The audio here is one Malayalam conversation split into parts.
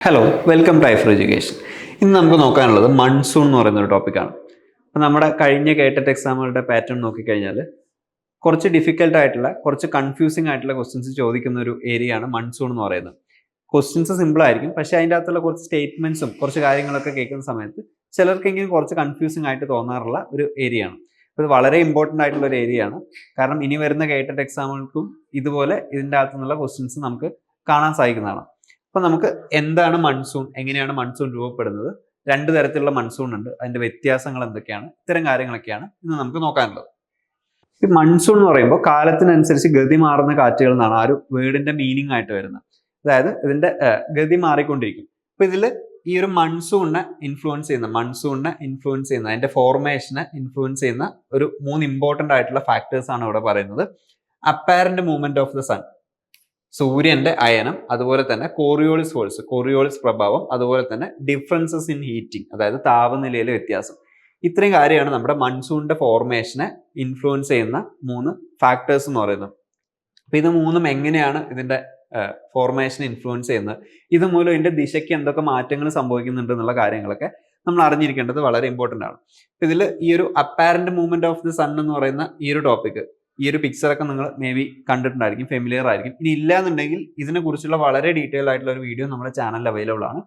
Hello welcome to Aifer education ഇന്ന് നമുക്ക് നോക്കാനുള്ളത് മൺസൂൺ എന്ന് പറയുന്ന ഒരു ടോപ്പിക്കാണ് അപ്പോൾ നമ്മുടെ കഴിഞ്ഞ കേട്ടറ്റ് എക്സാമുകളുടെ പാറ്റേൺ നോക്കിക്കഴിഞ്ഞാൽ കുറച്ച് ഡിഫിക്കൽട്ട് ആയിട്ടുള്ള കുറച്ച് കൺഫ്യൂസിങ് ആയിട്ടുള്ള ക്വസ്റ്റ്യൻസ് ചോദിക്കുന്ന ഒരു ഏരിയ ആണ് മൺസൂൺ എന്ന് പറയുന്നത്. ക്വസ്റ്റ്യൻസ് സിമ്പിൾ ആയിരിക്കും പക്ഷേ അതിന്റെ അകത്തുള്ള കുറച്ച് സ്റ്റേറ്റ്മെന്റ്സും കുറച്ച് കാര്യങ്ങളൊക്കെ കേൾക്കുന്ന സമയത്ത് ചിലർക്കെങ്കിലും കുറച്ച് കൺഫ്യൂസിങ് ആയിട്ട് തോന്നാറുള്ള ഒരു ഏരിയ ആണ്. അപ്പോൾ ഇത് വളരെ ഇമ്പോർട്ടന്റ് ആയിട്ടുള്ള ഒരു ഏരിയ ആണ്. കാരണം ഇനി വരുന്ന കേട്ടറ്റ് എക്സാമുകൾക്കും ഇതുപോലെ ഇതിന്റെ അകത്തു നിന്നുള്ള ക്വസ്റ്റ്യൻസ് നമുക്ക് കാണാൻ സാധിക്കുന്നതാണ്. അപ്പോൾ നമുക്ക് എന്താണ് മൺസൂൺ എങ്ങനെയാണ് മൺസൂൺ രൂപപ്പെടുന്നത്? രണ്ട് തരത്തിലുള്ള മൺസൂൺ ഉണ്ട്. അതിന്റെ വ്യത്യാസങ്ങൾ എന്തൊക്കെയാണ്? ഇത്തരം കാര്യങ്ങളൊക്കെയാണ് ഇന്ന് നമുക്ക് നോക്കാനുള്ളത്. ഈ മൺസൂൺ എന്ന് പറയുമ്പോൾ കാലത്തിനനുസരിച്ച് ഗതി മാറുന്ന കാറ്റുകൾ എന്നാണ് ആ ഒരു വേർഡിന്റെ മീനിങ് ആയിട്ട് വരുന്നത്. അതായത് ഇതിന്റെ ഗതി മാറിക്കൊണ്ടിരിക്കും. അപ്പൊ ഇതിൽ ഈ ഒരു മൺസൂണിനെ ഇൻഫ്ലുവൻസ് ചെയ്യുന്ന മൺസൂണിനെ ഇൻഫ്ലുവൻസ് ചെയ്യുന്ന അതിന്റെ ഫോർമേഷനെ ഇൻഫ്ലുവൻസ് ചെയ്യുന്ന ഒരു മൂന്ന് ഇമ്പോർട്ടന്റ് ആയിട്ടുള്ള ഫാക്ടേഴ്സ് ആണ് ഇവിടെ പറയുന്നത്. Apparent movement of the sun സൂര്യന്റെ അയനം അതുപോലെ തന്നെ കോറിയോളിസ് ഫോഴ്സ് കോറിയോളിസ് പ്രഭാവം അതുപോലെ തന്നെ ഡിഫറൻസസ് ഇൻ ഹീറ്റിംഗ് അതായത് താപനിലയിലെ വ്യത്യാസം. ഇത്രയും കാര്യമാണ് നമ്മുടെ മൺസൂണിന്റെ ഫോർമേഷനെ ഇൻഫ്ലുവൻസ് ചെയ്യുന്ന മൂന്ന് ഫാക്ടേഴ്സ് എന്ന് പറയുന്നത്. അപ്പൊ ഇത് മൂന്നും എങ്ങനെയാണ് ഇതിന്റെ ഫോർമേഷൻ ഇൻഫ്ലുവൻസ് ചെയ്യുന്നത്? ഇതുമൂലം ഇതിന്റെ ദിശയ്ക്ക് എന്തൊക്കെ മാറ്റങ്ങൾ സംഭവിക്കുന്നുണ്ട് എന്നുള്ള കാര്യങ്ങളൊക്കെ നമ്മൾ അറിഞ്ഞിരിക്കേണ്ടത് വളരെ ഇമ്പോർട്ടന്റ് ആണ്. ഇതിൽ ഈ ഒരു apparent movement of the sun എന്ന് പറയുന്ന ഈ ഒരു ടോപ്പിക് ഈ ഒരു പിക്ചറൊക്കെ നിങ്ങൾ മേ ബി കണ്ടിട്ടുണ്ടായിരിക്കും ഫെമിലിയർ ആയിരിക്കും. ഇനി ഇല്ല എന്നുണ്ടെങ്കിൽ ഇതിനെ കുറിച്ചുള്ള വളരെ ഡീറ്റെയിൽ ആയിട്ടുള്ള ഒരു വീഡിയോ നമ്മുടെ ചാനലിൽ അവൈലബിൾ ആണ്.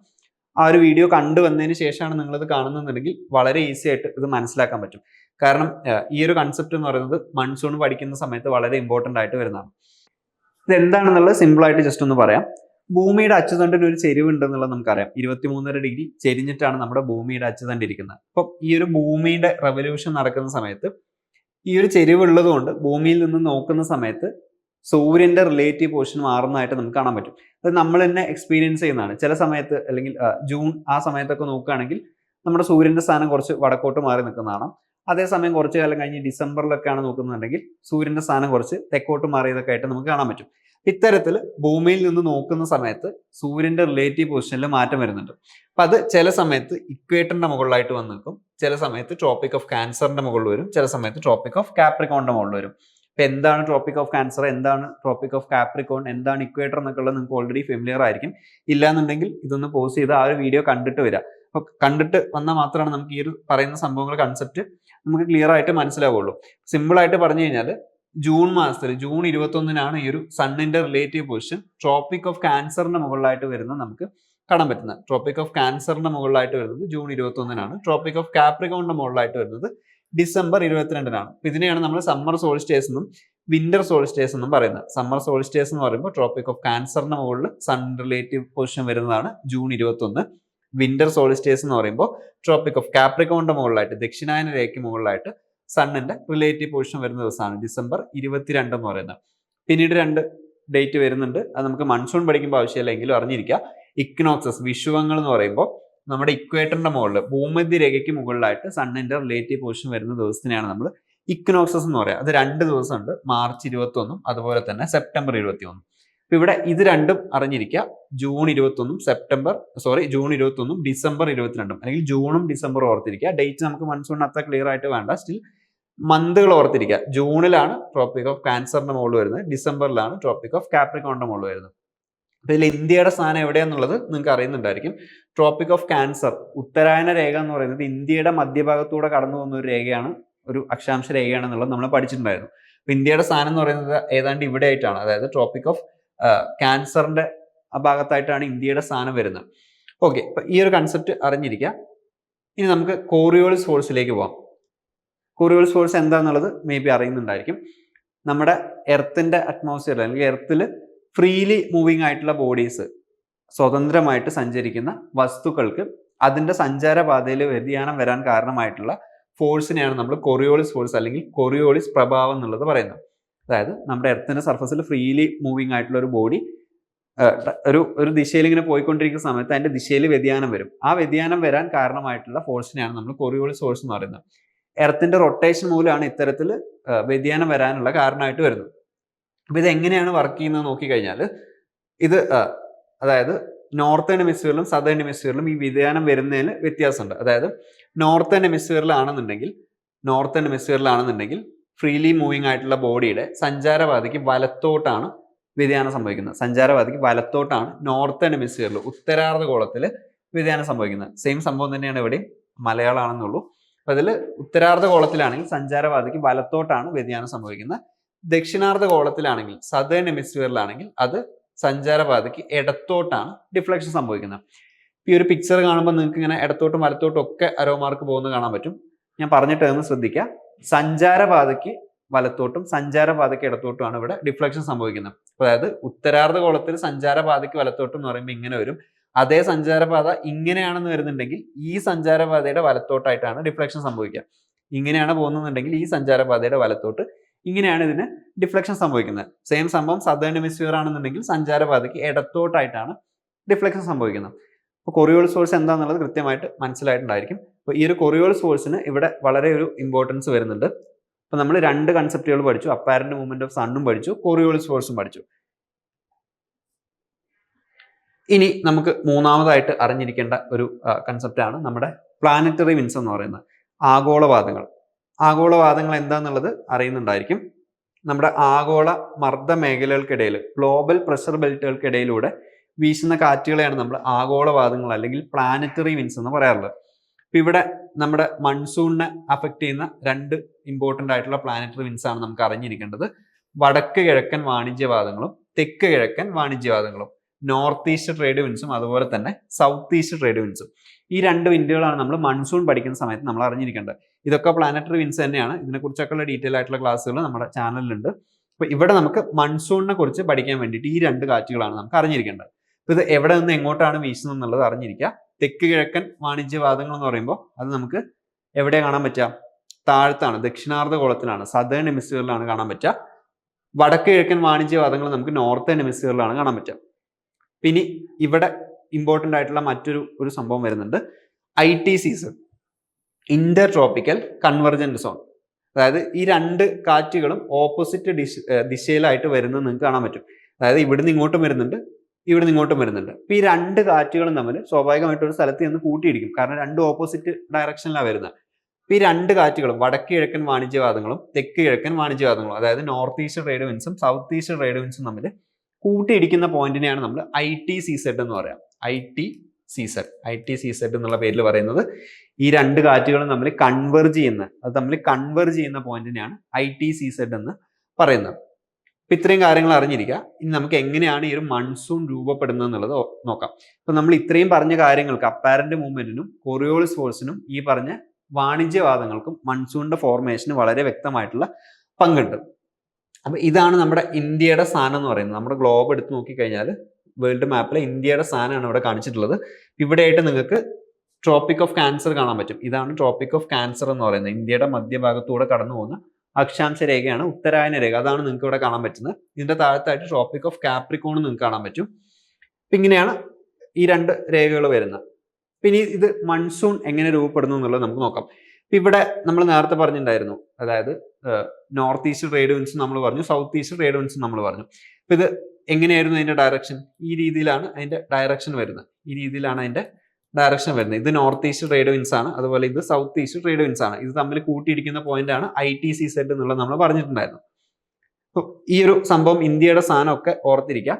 ആ ഒരു വീഡിയോ കണ്ടു വന്നതിന് ശേഷമാണ് നിങ്ങളിത് കാണുന്നുണ്ടെങ്കിൽ വളരെ ഈസി ആയിട്ട് ഇത് മനസ്സിലാക്കാൻ പറ്റും. കാരണം ഈ ഒരു കൺസെപ്റ്റ് എന്ന് പറയുന്നത് മൺസൂൺ പഠിക്കുന്ന സമയത്ത് വളരെ ഇമ്പോർട്ടന്റ് ആയിട്ട് വരുന്നതാണ്. ഇത് എന്താണെന്നുള്ളത് സിമ്പിൾ ആയിട്ട് ജസ്റ്റ് ഒന്ന് പറയാം. ഭൂമിയുടെ അച്ചുതണ്ടിന് ഒരു ചെരിവ് ഉണ്ടെന്നുള്ളത് നമുക്കറിയാം. ഇരുപത്തിമൂന്നര ഡിഗ്രി ചെരിഞ്ഞിട്ടാണ് നമ്മുടെ ഭൂമിയുടെ അച്ചുതണ്ട് ഇരിക്കുന്നത് അപ്പം ഈ ഒരു ഭൂമിയുടെ റെവല്യൂഷൻ നടക്കുന്ന സമയത്ത് ഈ ഒരു ചെരിവ് ഉള്ളതുകൊണ്ട് ഭൂമിയിൽ നിന്ന് നോക്കുന്ന സമയത്ത് സൂര്യന്റെ റിലേറ്റീവ് പോർഷൻ മാറുന്നതായിട്ട് നമുക്ക് കാണാൻ പറ്റും. അത് നമ്മൾ തന്നെ എക്സ്പീരിയൻസ് ചെയ്യുന്നതാണ്. ചില സമയത്ത് അല്ലെങ്കിൽ ജൂൺ ആ സമയത്തൊക്കെ നോക്കുകയാണെങ്കിൽ നമ്മുടെ സൂര്യന്റെ സ്ഥാനം കുറച്ച് വടക്കോട്ട് മാറി നിൽക്കുന്നതാണ്. അതേസമയം കുറച്ച് കാലം കഴിഞ്ഞ് ഡിസംബറിലൊക്കെയാണ് നോക്കുന്നുണ്ടെങ്കിൽ സൂര്യന്റെ സ്ഥാനം കുറച്ച് തെക്കോട്ട് മാറിയതൊക്കെ ആയിട്ട് നമുക്ക് കാണാൻ പറ്റും. ഇത്തരത്തിൽ ഭൂമിയിൽ നിന്ന് നോക്കുന്ന സമയത്ത് സൂര്യന്റെ റിലേറ്റീവ് പൊസിഷനിൽ മാറ്റം വരുന്നുണ്ട്. അപ്പൊ അത് ചില സമയത്ത് ഇക്വേറ്ററിന്റെ മുകളിലായിട്ട് വന്ന് നിൽക്കും. ചില സമയത്ത് ട്രോപ്പിക് ഓഫ് ക്യാൻസറിന്റെ മുകളിൽ വരും. ചില സമയത്ത് ട്രോപ്പിക് ഓഫ് കാപ്രിക്കോണിന്റെ മുകളിൽ വരും. ഇപ്പൊ എന്താണ് ട്രോപ്പിക് ഓഫ് ക്യാൻസർ എന്താണ് ട്രോപ്പിക് ഓഫ് കാപ്രിക്കോൺ എന്താണ് ഇക്വേറ്റർ എന്നൊക്കെ ഉള്ളത് നിങ്ങൾക്ക് ഓൾറെഡി ഫെമിലിയർ ആയിരിക്കും. ഇല്ലാന്നുണ്ടെങ്കിൽ ഇതൊന്ന് പോസ് ചെയ്ത് ആ ഒരു വീഡിയോ കണ്ടിട്ട് വരാം. അപ്പൊ കണ്ടിട്ട് വന്നാൽ മാത്രമാണ് നമുക്ക് ഈ ഒരു പറയുന്ന സംഭവങ്ങൾ കൺസെപ്റ്റ് നമുക്ക് ക്ലിയർ ആയിട്ട് മനസ്സിലാവുള്ളൂ. സിമ്പിൾ ആയിട്ട് പറഞ്ഞു കഴിഞ്ഞാൽ ജൂൺ മാസത്തിൽ ജൂൺ ഇരുപത്തൊന്നിനാണ് ഈ ഒരു സണ്ണിന്റെ റിലേറ്റീവ് പൊസിഷൻ ട്രോപ്പിക് ഓഫ് ക്യാൻസറിന്റെ മുകളിലായിട്ട് വരുന്നത് നമുക്ക് കാണാൻ പറ്റുന്നത്. ട്രോപ്പിക് ഓഫ് ക്യാൻസറിന്റെ മുകളിലായിട്ട് വരുന്നത് ജൂൺ ഇരുപത്തൊന്നിനാണ്. ട്രോപ്പിക് ഓഫ് കാപ്രികോണിന്റെ മുകളിലായിട്ട് വരുന്നത് ഡിസംബർ ഇരുപത്തിരണ്ടിനാണ്. ഇതിനെയാണ് നമ്മൾ സമ്മർ സോളിസ്റ്റേഴ്സ് എന്നും വിന്റർ സോളിസ്റ്റേഴ്സ് എന്നും പറയുന്നത്. സമ്മർ സോളിസ്റ്റേഴ്സ് എന്ന് പറയുമ്പോൾ ട്രോപ്പിക് ഓഫ് ക്യാൻസറിന്റെ മുകളിൽ സൺ റിലേറ്റീവ് പൊസിഷൻ വരുന്നതാണ് ജൂൺ ഇരുപത്തൊന്ന്. വിന്റർ സോളിസ്റ്റേഴ്സ് എന്ന് പറയുമ്പോൾ ട്രോപ്പിക് ഓഫ് കാപ്രിക്കോണിന്റെ മുകളിലായിട്ട് ദക്ഷിണായന രേഖയ്ക്ക് മുകളിലായിട്ട് സണ്ണിന്റെ റിലേറ്റീവ് പൊസിഷൻ വരുന്ന ദിവസമാണ്. ഡിസംബർ ഇരുപത്തിരണ്ട് എന്ന് പറയുന്നത്. പിന്നീട് രണ്ട് ഡേറ്റ് വരുന്നുണ്ട്. അത് നമുക്ക് മൺസൂൺ പഠിക്കുമ്പോൾ ആവശ്യമില്ല എങ്കിലും അറിഞ്ഞിരിക്കുക. ഇക്നോക്സസ് വിഷുവങ്ങൾ എന്ന് പറയുമ്പോൾ നമ്മുടെ ഇക്വേറ്ററിന്റെ മുകളിൽ ഭൂമധ്യ രേഖയ്ക്ക് മുകളിലായിട്ട് സണ്ണിന്റെ റിലേറ്റീവ് പൊസിഷൻ വരുന്ന ദിവസത്തിനെയാണ് നമ്മൾ ഇക്നോക്സസ് എന്ന് പറയുക. അത് രണ്ട് ദിവസമുണ്ട്. മാർച്ച് ഇരുപത്തി ഒന്നും അതുപോലെ തന്നെ സെപ്റ്റംബർ ഇരുപത്തി ഒന്നും അപ്പൊ ഇവിടെ ഇത് രണ്ടും അറിഞ്ഞിരിക്കുക. ജൂൺ ഇരുപത്തൊന്നും സെപ്റ്റംബർ സോറി ജൂൺ ഇരുപത്തൊന്നും ഡിസംബർ ഇരുപത്തിരണ്ടും. അല്ലെങ്കിൽ ജൂണും ഡിസംബറും ഓർത്തിരിക്കുക. ഡേറ്റ് നമുക്ക് മൺസൂണിന് അത്ര ക്ലിയർ ആയിട്ട് വേണ്ട. സ്റ്റിൽ മന്തുകൾ ഓർത്തിരിക്കുക. ജൂണിലാണ് ട്രോപ്പിക് ഓഫ് ക്യാൻസറിന്റെ മുകളിൽ വരുന്നത്. ഡിസംബറിലാണ് ട്രോപ്പിക് ഓഫ് കാപ്രിക്കോണിന്റെ മുകളിൽ വരുന്നത്. അപ്പോൾ ഇതിൽ ഇന്ത്യയുടെ സ്ഥാനം എവിടെയാന്നുള്ളത് നിങ്ങൾക്ക് അറിയുന്നുണ്ടായിരിക്കും. ട്രോപ്പിക് ഓഫ് ക്യാൻസർ ഉത്തരായന രേഖ എന്ന് പറയുന്നത് ഇന്ത്യയുടെ മധ്യഭാഗത്തൂടെ കടന്നു പോകുന്ന ഒരു രേഖയാണ് ഒരു അക്ഷാംശ രേഖയാണെന്നുള്ളത് നമ്മൾ പഠിച്ചിട്ടുണ്ടായിരുന്നു. അപ്പോൾ ഇന്ത്യയുടെ സ്ഥാനം എന്ന് പറയുന്നത് ഏതാണ്ട് ഇവിടെ ആയിട്ടാണ് അതായത് ട്രോപ്പിക് ഓഫ് ക്യാൻസറിന്റെ ഭാഗത്തായിട്ടാണ് ഇന്ത്യയുടെ സ്ഥാനം വരുന്നത്. ഓക്കെ അപ്പോൾ ഈ ഒരു കൺസെപ്റ്റ് അറിഞ്ഞിരിക്കുക. ഇനി നമുക്ക് കോറിയോളിസ് ഫോഴ്സിലേക്ക് പോവാം. കോറിയോളിസ് ഫോഴ്സ് എന്താണെന്നുള്ളത് മേ ബി അറിയുന്നുണ്ടായിരിക്കും. നമ്മുടെ എർത്തിന്റെ അറ്റ്മോസ്ഫിയർ അല്ലെങ്കിൽ എർത്തിൽ ഫ്രീലി മൂവിങ് ആയിട്ടുള്ള ബോഡീസ് സ്വതന്ത്രമായിട്ട് സഞ്ചരിക്കുന്ന വസ്തുക്കൾക്ക് അതിന്റെ സഞ്ചാരപാതയിൽ വ്യതിയാനം വരാൻ കാരണമായിട്ടുള്ള ഫോഴ്സിനെയാണ് നമ്മൾ കൊറിയോളിസ് ഫോഴ്സ് അല്ലെങ്കിൽ കൊറിയോളിസ് പ്രഭാവം എന്നുള്ളത് പറയുന്നത്. അതായത് നമ്മുടെ എർത്തിന്റെ സർഫസിൽ ഫ്രീലി മൂവിങ് ആയിട്ടുള്ള ഒരു ബോഡി ഒരു ഒരു ദിശയിൽ ഇങ്ങനെ പോയിക്കൊണ്ടിരിക്കുന്ന സമയത്ത് അതിന്റെ ദിശയിൽ വ്യതിയാനം വരും. ആ വ്യതിയാനം വരാൻ കാരണമായിട്ടുള്ള ഫോഴ്സിനെയാണ് നമ്മൾ കൊറിയോളിസ് ഫോഴ്സ് എന്ന് പറയുന്നത്. എർത്തിന്റെ റൊട്ടേഷൻ മൂലമാണ് ഇത്തരത്തിൽ വ്യതിയാനം വരാനുള്ള കാരണമായിട്ട് വരുന്നത്. അപ്പൊ ഇത് എങ്ങനെയാണ് വർക്ക് ചെയ്യുന്നത് നോക്കിക്കഴിഞ്ഞാൽ ഇത് അതായത് നോർത്ത് ഹെമിസ്ഫിയറിലും സദേൺ ഹെമിസ്ഫിയറിലും ഈ വ്യതിയാനം വരുന്നതിന് വ്യത്യാസമുണ്ട്. അതായത് നോർത്ത് ഹെമിസ്ഫിയറിലാണെന്നുണ്ടെങ്കിൽ നോർത്ത് ഹെമിസ്ഫിയറിലാണെന്നുണ്ടെങ്കിൽ ഫ്രീലി മൂവിങ് ആയിട്ടുള്ള ബോഡിയുടെ സഞ്ചാരപാതയ്ക്ക് വലത്തോട്ടാണ് വ്യതിയാനം സംഭവിക്കുന്നത്. സഞ്ചാരപാതയ്ക്ക് വലത്തോട്ടാണ് നോർത്ത് ഹെമിസ്ഫിയറിൽ ഉത്തരാർദ്ധ ഗോളത്തിൽ വ്യതിയാനം സംഭവിക്കുന്നത്. സെയിം സംഭവം തന്നെയാണ് ഇവിടെ മലയാളമാണെന്നുള്ളൂ. അപ്പൊ അതിൽ ഉത്തരാർദ്ധ ഗോളത്തിലാണെങ്കിൽ സഞ്ചാരപാതയ്ക്ക് വലത്തോട്ടാണ് വ്യതിയാനം സംഭവിക്കുന്നത്. ദക്ഷിണാർദ്ധ ഗോളത്തിലാണെങ്കിൽ സദേൺ എമിസ്ഫിയറിലാണെങ്കിൽ അത് സഞ്ചാരപാതയ്ക്ക് ഇടത്തോട്ടാണ് ഡിഫ്ലക്ഷൻ സംഭവിക്കുന്നത്. ഈ ഒരു പിക്ചർ കാണുമ്പോൾ നിങ്ങൾക്ക് ഇങ്ങനെ ഇടത്തോട്ടും വലത്തോട്ടും ഒക്കെ അരോ മാർക്ക് പോകുന്നത് കാണാൻ പറ്റും. ഞാൻ പറഞ്ഞ ടേം ശ്രദ്ധിക്കുക സഞ്ചാരപാതയ്ക്ക് വലത്തോട്ടും സഞ്ചാരപാതയ്ക്ക് ഇടത്തോട്ടുമാണ് ഇവിടെ ഡിഫ്ലക്ഷൻ സംഭവിക്കുന്നത്. അതായത് ഉത്തരാർദ്ധ ഗോളത്തിൽ സഞ്ചാരപാതയ്ക്ക് വലത്തോട്ടും എന്ന് പറയുമ്പോൾ ഇങ്ങനെ വരും. അതേ സഞ്ചാരപാത ഇങ്ങനെയാണെന്ന് വരുന്നുണ്ടെങ്കിൽ ഈ സഞ്ചാരപാതയുടെ വലത്തോട്ടായിട്ടാണ് ഡിഫ്ലക്ഷൻ സംഭവിക്കുക. ഇങ്ങനെയാണ് പോകുന്നുണ്ടെങ്കിൽ ഈ സഞ്ചാരപാതയുടെ വലത്തോട്ട് ഇങ്ങനെയാണ് ഇതിന് ഡിഫ്ലക്ഷൻ സംഭവിക്കുന്നത്. സെയിം സംഭവം സദേൺ ഹെമിസ്ഫിയർ ആണെന്നുണ്ടെങ്കിൽ സഞ്ചാരപാതയ്ക്ക് ഇടത്തോട്ടായിട്ടാണ് ഡിഫ്ലക്ഷൻ സംഭവിക്കുന്നത്. അപ്പോൾ കൊറിയോൾ സോഴ്സ് എന്താണെന്നുള്ളത് കൃത്യമായിട്ട് മനസ്സിലായിട്ടുണ്ടായിരിക്കും. അപ്പോൾ ഈ ഒരു കൊറിയോൾ സോഴ്സിന് ഇവിടെ വളരെ ഒരു ഇമ്പോർട്ടൻസ് വരുന്നുണ്ട്. അപ്പോൾ നമ്മൾ രണ്ട് കൺസെപ്റ്റുകൾ പഠിച്ചു. അപ്പാരന്റ് മൂവ്മെന്റ് ഓഫ് സണ്ണും പഠിച്ചു. കൊറിയോൾ സോഴ്സും പഠിച്ചു. ഇനി നമുക്ക് മൂന്നാമതായിട്ട് അറിഞ്ഞിരിക്കേണ്ട ഒരു കൺസെപ്റ്റാണ് നമ്മുടെ പ്ലാനറ്ററി വിൻസ് എന്ന് പറയുന്നത്. ആഗോളവാദങ്ങൾ. ആഗോളവാദങ്ങൾ എന്താണെന്നുള്ളത് അറിയുന്നുണ്ടായിരിക്കും. നമ്മുടെ ആഗോള മർദ്ദ മേഖലകൾക്കിടയിൽ ഗ്ലോബൽ പ്രഷർ ബെൽറ്റുകൾക്കിടയിലൂടെ വീശുന്ന കാറ്റുകളെയാണ് നമ്മൾ ആഗോളവാദങ്ങൾ അല്ലെങ്കിൽ പ്ലാനറ്ററി വിൻസ് എന്ന് പറയാറുള്ളത്. അപ്പം ഇവിടെ നമ്മുടെ മൺസൂണിനെ അഫക്റ്റ് ചെയ്യുന്ന രണ്ട് ഇമ്പോർട്ടന്റ് ആയിട്ടുള്ള പ്ലാനറ്ററി വിൻസ് ആണ് നമുക്ക് അറിഞ്ഞിരിക്കേണ്ടത്. വടക്ക് കിഴക്കൻ വാണിജ്യവാദങ്ങളും തെക്ക് കിഴക്കൻ വാണിജ്യവാദങ്ങളും. നോർത്ത് ഈസ്റ്റ് ട്രേഡ് വിൻസും അതുപോലെ തന്നെ സൗത്ത് ഈസ്റ്റ് ട്രേഡ് വിൻസും. ഈ രണ്ട് വിൻഡുകളാണ് നമ്മൾ മൺസൂൺ പഠിക്കുന്ന സമയത്ത് നമ്മൾ അറിഞ്ഞിരിക്കേണ്ടത്. ഇതൊക്കെ പ്ലാനറ്ററി വിൻസ് തന്നെയാണ്. ഇതിനെക്കുറിച്ചൊക്കെയുള്ള ഡീറ്റെയിൽ ആയിട്ടുള്ള ക്ലാസ്സുകൾ നമ്മുടെ ചാനലിലുണ്ട്. അപ്പോൾ ഇവിടെ നമുക്ക് മൺസൂണിനെ കുറിച്ച് പഠിക്കാൻ വേണ്ടിയിട്ട് ഈ രണ്ട് കാറ്റുകളാണ് നമുക്ക് അറിഞ്ഞിരിക്കേണ്ടത്. അപ്പോൾ ഇത് എവിടെ നിന്ന് എങ്ങോട്ടാണ് വീശുന്നത് എന്നുള്ളത് അറിഞ്ഞിരിക്കുക. തെക്ക് കിഴക്കൻ വാണിജ്യവാദങ്ങൾ എന്ന് പറയുമ്പോൾ അത് നമുക്ക് എവിടെ കാണാൻ പറ്റുക? താഴത്താണ് ദക്ഷിണാർദ്ധ ഗോളത്തിലാണ് സദേൺ എമിസുകളിലാണ് കാണാൻ പറ്റുക. വടക്ക് കിഴക്കൻ വാണിജ്യവാദങ്ങൾ നമുക്ക് നോർത്തേൺ എമിസുകളിലാണ് കാണാൻ പറ്റുക. പിന്നെ ഇവിടെ ഇമ്പോർട്ടന്റ് ആയിട്ടുള്ള മറ്റൊരു ഒരു സംഭവം വരുന്നുണ്ട്. I T C Z inter tropical convergent zone അതായത് ഈ രണ്ട് കാറ്റുകളും ഓപ്പോസിറ്റ് ഡിഷ് ദിശയിലായിട്ട് വരുന്നത് നിങ്ങൾക്ക് കാണാൻ പറ്റും. അതായത് ഇവിടുന്ന് ഇങ്ങോട്ടും വരുന്നുണ്ട് ഇവിടുന്ന് ഇങ്ങോട്ടും വരുന്നുണ്ട്. അപ്പൊ ഈ രണ്ട് കാറ്റുകളും തമ്മിൽ സ്വാഭാവികമായിട്ട് ഒരു സ്ഥലത്ത് നിന്ന് കൂട്ടിയിടിക്കും. കാരണം രണ്ട് ഓപ്പോസിറ്റ് ഡയറക്ഷനിലാണ് വരുന്നത്. അപ്പൊ ഈ രണ്ട് കാറ്റുകളും വടക്ക് കിഴക്കൻ വാണിജ്യവാദങ്ങളും തെക്ക് കിഴക്കൻ വാണിജ്യവാദങ്ങളും അതായത് നോർത്ത് ഈസ്റ്റ് ട്രേഡ് വിൻസും സൗത്ത് ഈസ്റ്റ് ട്രേഡ് വിൻസും തമ്മിൽ കൂട്ടിയിടിക്കുന്ന പോയിന്റിനെയാണ് നമ്മൾ ഐ ടി സി സെഡ് എന്ന് പറയാം. I T C Z I T C Z എന്നുള്ള പേരിൽ പറയുന്നത് ഈ രണ്ട് കാറ്റുകളും തമ്മിൽ കൺവെർജ് ചെയ്യുന്ന അത് തമ്മിൽ കൺവെർജ് ചെയ്യുന്ന പോയിന്റിനെയാണ് ഐ ടി സി സെഡ് എന്ന് പറയുന്നത്. അപ്പം ഇത്രയും കാര്യങ്ങൾ അറിഞ്ഞിരിക്കുക. ഇനി നമുക്ക് എങ്ങനെയാണ് ഈ ഒരു മൺസൂൺ രൂപപ്പെടുന്നത് എന്നുള്ളത് നോക്കാം. അപ്പം നമ്മൾ ഇത്രയും പറഞ്ഞ കാര്യങ്ങൾക്ക് അപ്പാരന്റ് മൂവ്മെന്റിനും കൊറിയോളിസ് ഫോഴ്സിനും ഈ പറഞ്ഞ വാണിജ്യവാദങ്ങൾക്കും മൺസൂണിന്റെ ഫോർമേഷന് വളരെ വ്യക്തമായിട്ടുള്ള പങ്കുണ്ട്. അപ്പൊ ഇതാണ് നമ്മുടെ ഇന്ത്യയുടെ സ്ഥാനം എന്ന് പറയുന്നത്. നമ്മുടെ ഗ്ലോബ് എടുത്ത് നോക്കിക്കഴിഞ്ഞാൽ വേൾഡ് മാപ്പിലെ ഇന്ത്യയുടെ സ്ഥാനമാണ് ഇവിടെ കാണിച്ചിട്ടുള്ളത്. ഇവിടെയായിട്ട് നിങ്ങൾക്ക് ട്രോപ്പിക് ഓഫ് ക്യാൻസർ കാണാൻ പറ്റും. ഇതാണ് ട്രോപ്പിക് ഓഫ് ക്യാൻസർ എന്ന് പറയുന്നത്. ഇന്ത്യയുടെ മധ്യഭാഗത്തൂടെ കടന്നു പോകുന്ന അക്ഷാംശ രേഖയാണ് ഉത്തരായന രേഖ. അതാണ് നിങ്ങൾക്ക് ഇവിടെ കാണാൻ പറ്റുന്നത്. ഇതിന്റെ താഴത്തായിട്ട് ട്രോപ്പിക് ഓഫ് കാപ്രിക്കോൺ നിങ്ങൾക്ക് കാണാൻ പറ്റും. അപ്പം ഇങ്ങനെയാണ് ഈ രണ്ട് രേഖകൾ വരുന്നത്. പിന്നെ ഇത് മൺസൂൺ എങ്ങനെ രൂപപ്പെടുന്നു എന്നുള്ളത് നമുക്ക് നോക്കാം. ഇപ്പൊ ഇവിടെ നമ്മൾ നേരത്തെ പറഞ്ഞിട്ടുണ്ടായിരുന്നു. അതായത് നോർത്ത് ഈസ്റ്റ് ട്രേഡ് വിൻസ് നമ്മൾ പറഞ്ഞു സൗത്ത് ഈസ്റ്റ് ട്രേഡ് വിൻസ് നമ്മൾ പറഞ്ഞു. അപ്പൊ ഇത് എങ്ങനെയായിരുന്നു അതിന്റെ ഡയറക്ഷൻ ഈ രീതിയിലാണ് അതിന്റെ ഡയറക്ഷൻ വരുന്നത്. ഈ രീതിയിലാണ് അതിന്റെ ഡയറക്ഷൻ വരുന്നത്. ഇത് നോർത്ത് ഈസ്റ്റ് ട്രേഡ് വിൻസ് ആണ് അതുപോലെ ഇത് സൗത്ത് ഈസ്റ്റ് ട്രേഡ് വിൻസ് ആണ്. ഇത് തമ്മിൽ കൂട്ടിയിരിക്കുന്ന പോയിന്റ് ആണ് ഐ ടി സി സെഡ് എന്നുള്ളത് നമ്മൾ പറഞ്ഞിട്ടുണ്ടായിരുന്നു. അപ്പോൾ ഈ ഒരു സംഭവം ഇന്ത്യയുടെ സാധനമൊക്കെ ഓർത്തിരിക്കുക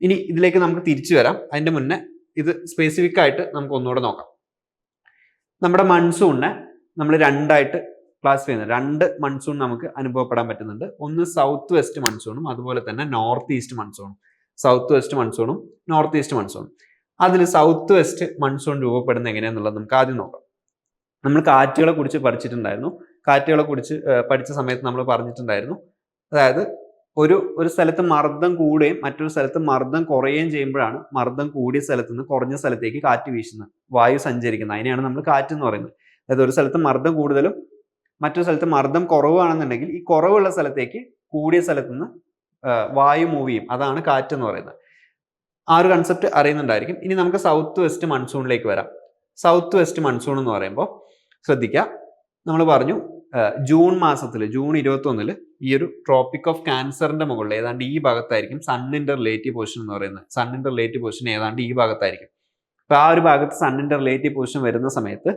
ഇനി ഇതിലേക്ക് നമുക്ക് തിരിച്ചു വരാം. അതിന്റെ മുന്നേ ഇത് സ്പെസിഫിക് ആയിട്ട് നമുക്ക് ഒന്നുകൂടെ നോക്കാം. നമ്മുടെ മൺസൂണിനെ നമ്മൾ രണ്ടായിട്ട് ക്ലാസ് ചെയ്യുന്നത് രണ്ട് മൺസൂൺ നമുക്ക് അനുഭവപ്പെടാൻ പറ്റുന്നുണ്ട്. ഒന്ന് സൗത്ത് വെസ്റ്റ് മൺസൂണും അതുപോലെ തന്നെ നോർത്ത് ഈസ്റ്റ് മൺസൂണും സൗത്ത് വെസ്റ്റ് മൺസൂണും നോർത്ത് ഈസ്റ്റ് മൺസൂണും അതിൽ സൗത്ത് വെസ്റ്റ് മൺസൂൺ രൂപപ്പെടുന്ന എങ്ങനെയാന്നുള്ളത് നമുക്ക് ആദ്യം നോക്കാം. നമ്മൾ കാറ്റുകളെ കുറിച്ച് പഠിച്ചിട്ടുണ്ടായിരുന്നു. കാറ്റുകളെ കുറിച്ച് പഠിച്ച സമയത്ത് നമ്മൾ പറഞ്ഞിട്ടുണ്ടായിരുന്നു. അതായത് ഒരു ഒരു സ്ഥലത്ത് മർദ്ദം കൂടുകയും മറ്റൊരു സ്ഥലത്ത് മർദ്ദം കുറയുകയും ചെയ്യുമ്പോഴാണ് മർദ്ദം കൂടിയ സ്ഥലത്ത് നിന്ന് കുറഞ്ഞ സ്ഥലത്തേക്ക് കാറ്റ് വീശുന്നത്. വായു സഞ്ചരിക്കുന്നത്. അതിനെയാണ് നമ്മൾ കാറ്റ് എന്ന് പറയുന്നത്. അതായത് ഒരു സ്ഥലത്ത് മർദ്ദം കൂടുതലും മറ്റൊരു സ്ഥലത്ത് മർദ്ദം കുറവാണെന്നുണ്ടെങ്കിൽ ഈ കുറവുള്ള സ്ഥലത്തേക്ക് കൂടിയ സ്ഥലത്ത് നിന്ന് വായു മൂവ് ചെയ്യും. അതാണ് കാറ്റ് എന്ന് പറയുന്നത്. ആ ഒരു കൺസെപ്റ്റ് അറിയുന്നുണ്ടായിരിക്കും. ഇനി നമുക്ക് സൗത്ത് വെസ്റ്റ് മൺസൂണിലേക്ക് വരാം. സൗത്ത് വെസ്റ്റ് മൺസൂൺ എന്ന് പറയുമ്പോൾ ശ്രദ്ധിക്കുക. നമ്മൾ പറഞ്ഞു ജൂൺ മാസത്തിൽ ജൂൺ ഇരുപത്തി ഒന്നിൽ ഈ ഒരു ട്രോപ്പിക് ഓഫ് ക്യാൻസറിന്റെ മുകളിൽ ഏതാണ്ട് ഈ ഭാഗത്തായിരിക്കും സണ്ണിന്റെ റിലേറ്റീവ് പൊസിഷൻ എന്ന് പറയുന്നത്. സണ്ണിന്റെ റിലേറ്റീവ് പൊസിഷൻ ഏതാണ്ട് ഈ ഭാഗത്തായിരിക്കും. അപ്പൊ ആ ഒരു ഭാഗത്ത് സണ്ണിന്റെ റിലേറ്റീവ് പൊസിഷൻ വരുന്ന സമയത്ത്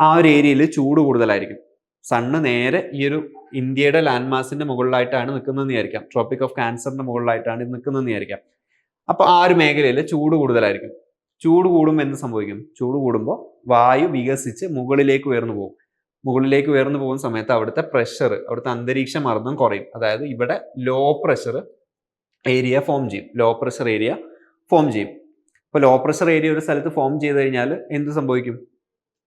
ആ ഒരു ഏരിയയിൽ ചൂട് കൂടുതലായിരിക്കും. സണ്ണ് നേരെ ഈ ഒരു ഇന്ത്യയുടെ ലാൻഡ് മാസിന്റെ മുകളിലായിട്ടാണ് നിൽക്കുന്നതെന്ന് വിചാരിക്കാം. ട്രോപ്പിക് ഓഫ് ക്യാൻസറിന്റെ മുകളിലായിട്ടാണ് ഇത് നിൽക്കുന്നതെന്ന് വിചാരിക്കാം. അപ്പോൾ ആ ഒരു മേഖലയിൽ ചൂട് കൂടുതലായിരിക്കും. ചൂട് കൂടുമ്പോൾ എന്ത് സംഭവിക്കും? ചൂട് കൂടുമ്പോൾ വായു വികസിച്ച് മുകളിലേക്ക് ഉയർന്നു പോകും. മുകളിലേക്ക് ഉയർന്നു പോകുന്ന സമയത്ത് അവിടുത്തെ പ്രഷർ അവിടുത്തെ അന്തരീക്ഷ മർദ്ദം കുറയും. അതായത് ഇവിടെ ലോ പ്രഷർ ഏരിയ ഫോം ചെയ്യും. ലോ പ്രഷർ ഏരിയ ഫോം ചെയ്യും. അപ്പോൾ ലോ പ്രഷർ ഏരിയ ഒരു സ്ഥലത്ത് ഫോം ചെയ്ത് കഴിഞ്ഞാൽ എന്ത് സംഭവിക്കും?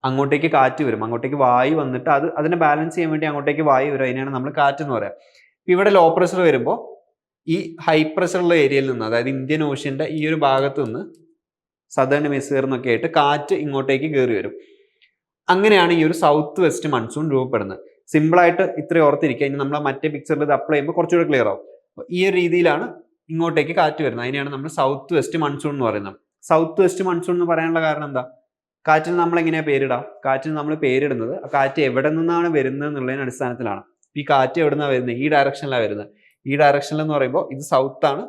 അങ്ങോട്ടേക്ക് കാറ്റ് വരും. അങ്ങോട്ടേക്ക് വായു വന്നിട്ട് അത് അതിനെ ബാലൻസ് ചെയ്യാൻ വേണ്ടി അങ്ങോട്ടേക്ക് വായു വരും. അതിനെയാണ് നമ്മൾ കാറ്റ് എന്ന് പറയാം. ഇപ്പം ഇവിടെ ലോ പ്രഷർ വരുമ്പോൾ ഈ ഹൈ പ്രഷറുള്ള ഏരിയയിൽ നിന്ന് അതായത് ഇന്ത്യൻ ഓഷ്യന്റെ ഈ ഒരു ഭാഗത്ത് നിന്ന് സദേൺ ഹെമിസ്ഫിയർ എന്നൊക്കെ ആയിട്ട് കാറ്റ് ഇങ്ങോട്ടേക്ക് കയറി വരും. അങ്ങനെയാണ് ഈ ഒരു സൗത്ത് വെസ്റ്റ് മൺസൂൺ രൂപപ്പെടുന്നത്. സിമ്പിളായിട്ട് ഇത്രയും ഇത്ര ഓർത്തിരിക്കുക. ഇനി നമ്മൾ മറ്റേ പിക്ചറിൽ ഇത് അപ്ലൈ ചെയ്യുമ്പോൾ കുറച്ചുകൂടെ ക്ലിയർ ആവും. ഈ ഒരു രീതിയിലാണ് ഇങ്ങോട്ടേക്ക് കാറ്റ് വരുന്നത്. അതിനെയാണ് നമ്മൾ സൗത്ത് വെസ്റ്റ് മൺസൂൺ എന്ന് പറയുന്നത്. സൗത്ത് വെസ്റ്റ് മൺസൂൺ എന്ന് പറയാനുള്ള കാരണം എന്താ? കാറ്റിന് നമ്മൾ എങ്ങനെയാണ് പേരിടാം? കാറ്റിന് നമ്മൾ പേരിടുന്നത് ആ കാറ്റ് എവിടെ നിന്നാണ് വരുന്നത് എന്നുള്ളതിന് അടിസ്ഥാനത്തിലാണ്. ഈ കാറ്റ് എവിടെ നിന്നാണ് വരുന്നത്? ഈ ഡയറക്ഷനിലാണ് വരുന്നത്. ഈ ഡയറക്ഷനിൽ എന്ന് പറയുമ്പോൾ ഇത് സൗത്ത് ആണ്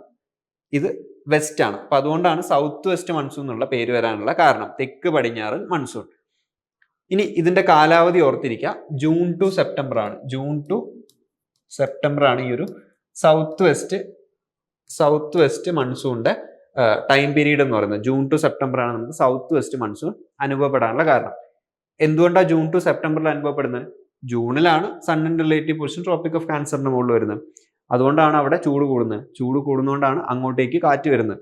ഇത് വെസ്റ്റ് ആണ്. അപ്പൊ അതുകൊണ്ടാണ് സൗത്ത് വെസ്റ്റ് മൺസൂൺ എന്നുള്ള പേര് വരാനുള്ള കാരണം. തെക്ക് പടിഞ്ഞാറ് മൺസൂൺ ഇനി ഇതിന്റെ കാലാവധി ഓർത്തിരിക്കുക. ജൂൺ ടു സെപ്റ്റംബർ ആണ്. ജൂൺ ടു സെപ്റ്റംബർ ആണ് ഈ ഒരു സൗത്ത് വെസ്റ്റ് സൗത്ത് വെസ്റ്റ് മൺസൂണിന്റെ ടൈം പീരീഡ് എന്ന് പറയുന്നത്. ജൂൺ ടു സെപ്റ്റംബർ ആണ് നമുക്ക് സൗത്ത് വെസ്റ്റ് മൺസൂൺ അനുഭവപ്പെടാനുള്ള കാരണം. എന്തുകൊണ്ടാണ് ജൂൺ ടു സെപ്റ്റംബറിൽ അനുഭവപ്പെടുന്നത്? ജൂണിലാണ് സണ്ണിൻ റിലേറ്റീവ് പൊസിഷൻ ട്രോപ്പിക് ഓഫ് ക്യാൻസറിന് മുകളിൽ വരുന്നത്. അതുകൊണ്ടാണ് അവിടെ ചൂട് കൂടുന്നത്. ചൂട് കൂടുന്നതുകൊണ്ടാണ് അങ്ങോട്ടേക്ക് കാറ്റ് വരുന്നത്.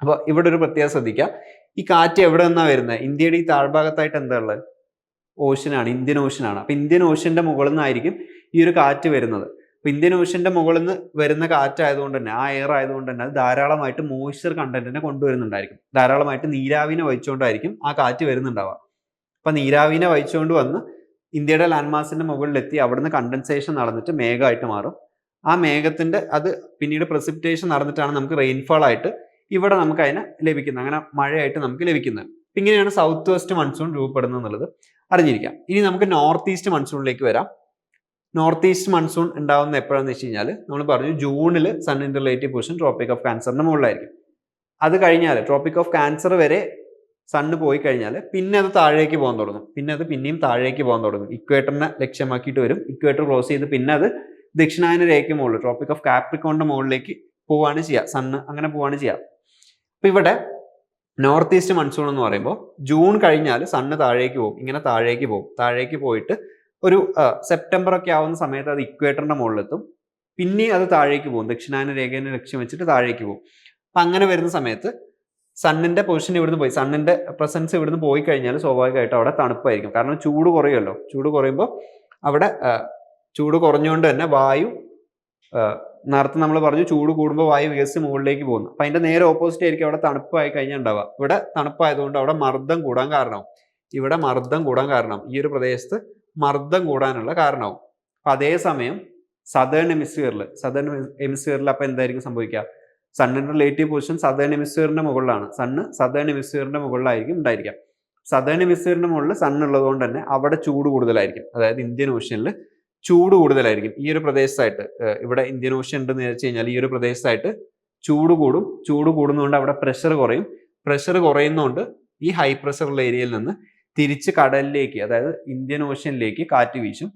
അപ്പോൾ ഇവിടെ ഒരു പ്രത്യേകത ശ്രദ്ധിക്കുക ഈ കാറ്റ് എവിടെ നിന്നാണ് വരുന്നത്? ഇന്ത്യയുടെ ഈ താഴ്ഭാഗത്തായിട്ട് എന്താ ഉള്ളത്? ഓഷ്യനാണ് ഇന്ത്യൻ ഓഷ്യനാണ് അപ്പോൾ ഇന്ത്യൻ ഓഷ്യന്റെ മുകളിൽ നിന്നായിരിക്കും ഈ ഒരു കാറ്റ് വരുന്നത്. അപ്പൊ ഇന്ത്യൻ ഓഷ്യന്റെ മുകളിൽ നിന്ന് വരുന്ന കാറ്റ് ആയതുകൊണ്ട് തന്നെ ആ എയർ ആയതുകൊണ്ട് തന്നെ അത് ധാരാളമായിട്ട് മോയ്സ്ചർ കണ്ടന്റിനെ കൊണ്ടുവരുന്നുണ്ടായിരിക്കും. ധാരാളമായിട്ട് നീരാവിനെ വഹിച്ചുകൊണ്ടായിരിക്കും ആ കാറ്റ് വരുന്നുണ്ടാവുക. അപ്പൊ നീരാവിനെ വഹിച്ചുകൊണ്ട് വന്ന് ഇന്ത്യയുടെ ലാൻഡ് മാസിന്റെ മുകളിലെത്തി അവിടുന്ന് കണ്ടൻസേഷൻ നടന്നിട്ട് മേഘമായിട്ട് മാറും. ആ മേഘത്തിന്റെ അത് പിന്നീട് പ്രസിപ്റ്റേഷൻ നടന്നിട്ടാണ് നമുക്ക് റെയിൻഫാൾ ആയിട്ട് ഇവിടെ നമുക്ക് അതിനെ ലഭിക്കുന്നത്. അങ്ങനെ മഴയായിട്ട് നമുക്ക് ലഭിക്കുന്നത്. ഇങ്ങനെയാണ് സൗത്ത് വെസ്റ്റ് മൺസൂൺ രൂപപ്പെടുന്നത് എന്നുള്ളത് അറിഞ്ഞിരിക്കാം. ഇനി നമുക്ക് നോർത്ത് ഈസ്റ്റ് മൺസൂണിലേക്ക് വരാം. നോർത്ത് ഈസ്റ്റ് മൺസൂൺ ഉണ്ടാവുന്ന എപ്പോഴാന്ന് വെച്ച് കഴിഞ്ഞാൽ നമ്മൾ പറഞ്ഞു ജൂണിൽ sun in relative position tropic of ക്യാൻസറിന് മുകളിലായിരിക്കും. അത് കഴിഞ്ഞാൽ ട്രോപ്പിക് ഓഫ് ക്യാൻസർ വരെ സണ്ണ് പോയി കഴിഞ്ഞാൽ പിന്നെ അത് താഴേക്ക് പോകാൻ തുടങ്ങും. പിന്നെ അത് പിന്നെയും താഴേക്ക് പോകാൻ തുടങ്ങും. ഇക്വേറ്ററിനെ ലക്ഷ്യമാക്കിയിട്ട് വരും. ഇക്വേറ്റർ ക്ലോസ് ചെയ്ത് പിന്നെ അത് ദക്ഷിണായന രേഖയ്ക്ക് മുകളിൽ ട്രോപ്പിക് ഓഫ് കാപ്രിക്കോണിന്റെ മുകളിലേക്ക് പോവാണ് ചെയ്യുക സണ്ണ് അങ്ങനെ പോവാണ് ചെയ്യുക അപ്പം ഇവിടെ നോർത്ത് ഈസ്റ്റ് മൺസൂൺ എന്ന് പറയുമ്പോൾ ജൂൺ കഴിഞ്ഞാൽ സണ്ണ് താഴേക്ക് പോകും. ഇങ്ങനെ താഴേക്ക് പോകും. താഴേക്ക് പോയിട്ട് ഒരു സെപ്റ്റംബർ ഒക്കെ ആവുന്ന സമയത്ത് അത് ഇക്വേറ്ററിന്റെ മുകളിലെത്തും. പിന്നെ അത് താഴേക്ക് പോകും. ദക്ഷിണായന രേഖയെ ലക്ഷ്യം വെച്ചിട്ട് താഴേക്ക് പോകും. അപ്പൊ അങ്ങനെ വരുന്ന സമയത്ത് സണ്ണിന്റെ പൊസിഷൻ ഇവിടുന്ന് പോയി. സണ്ണിന്റെ പ്രസൻസ് ഇവിടുന്ന് പോയി കഴിഞ്ഞാൽ സ്വാഭാവികമായിട്ടും അവിടെ തണുപ്പായിരിക്കും. കാരണം ചൂട് കുറയുമല്ലോ. ചൂട് കുറയുമ്പോൾ അവിടെ ചൂട് കുറഞ്ഞുകൊണ്ട് തന്നെ വായു നേരത്തെ നമ്മൾ പറഞ്ഞു ചൂട് കൂടുമ്പോൾ വായു വികസിച്ച് മുകളിലേക്ക് പോകുന്നു. അപ്പൊ അതിന്റെ നേരെ ഓപ്പോസിറ്റ് ആയിരിക്കും അവിടെ തണുപ്പായി കഴിഞ്ഞാൽ ഉണ്ടാവുക. ഇവിടെ തണുപ്പായതുകൊണ്ട് അവിടെ മർദ്ദം കൂടാൻ കാരണം ഇവിടെ മർദ്ദം കൂടാൻ കാരണം ഈ ഒരു പ്രദേശത്ത് മർദ്ദം കൂടാനുള്ള കാരണമാവും അപ്പൊ അതേസമയം സദേൺ എമിസ്ഫിയറിൽ സദേൺ എമിസ്ഫിയറിൽ അപ്പൊ എന്തായിരിക്കും സംഭവിക്കുക? സണ്ണിന്റെ റിലേറ്റീവ് പൊസിഷൻ സദേൺ എമിസ്ഫിയറിന്റെ മുകളിലാണ്. സണ്ണ് സദേൺ എമിസ്ഫിയറിന്റെ മുകളിലായിരിക്കും ഉണ്ടായിരിക്കുക. സദേൺ എമിസ്ഫിയറിന്റെ മുകളിൽ സണ്ണുള്ളതുകൊണ്ട് തന്നെ അവിടെ ചൂട് കൂടുതലായിരിക്കും. അതായത് ഇന്ത്യൻ ഓഷ്യനിൽ ചൂട് കൂടുതലായിരിക്കും. ഈ ഒരു പ്രദേശത്തായിട്ട് ഇവിടെ ഇന്ത്യൻ ഓഷ്യൻ ഉണ്ടെന്ന് വെച്ച് കഴിഞ്ഞാൽ ഈ ഒരു പ്രദേശത്തായിട്ട് ചൂട് കൂടും. ചൂട് കൂടുന്നതുകൊണ്ട് അവിടെ പ്രഷർ കുറയും. പ്രഷർ കുറയുന്നതുകൊണ്ട് ഈ ഹൈ പ്രഷറുള്ള ഏരിയയിൽ നിന്ന് തിരിച്ച് കടലിലേക്ക് അതായത് ഇന്ത്യൻ ഓഷ്യനിലേക്ക് കാറ്റ് വീശും.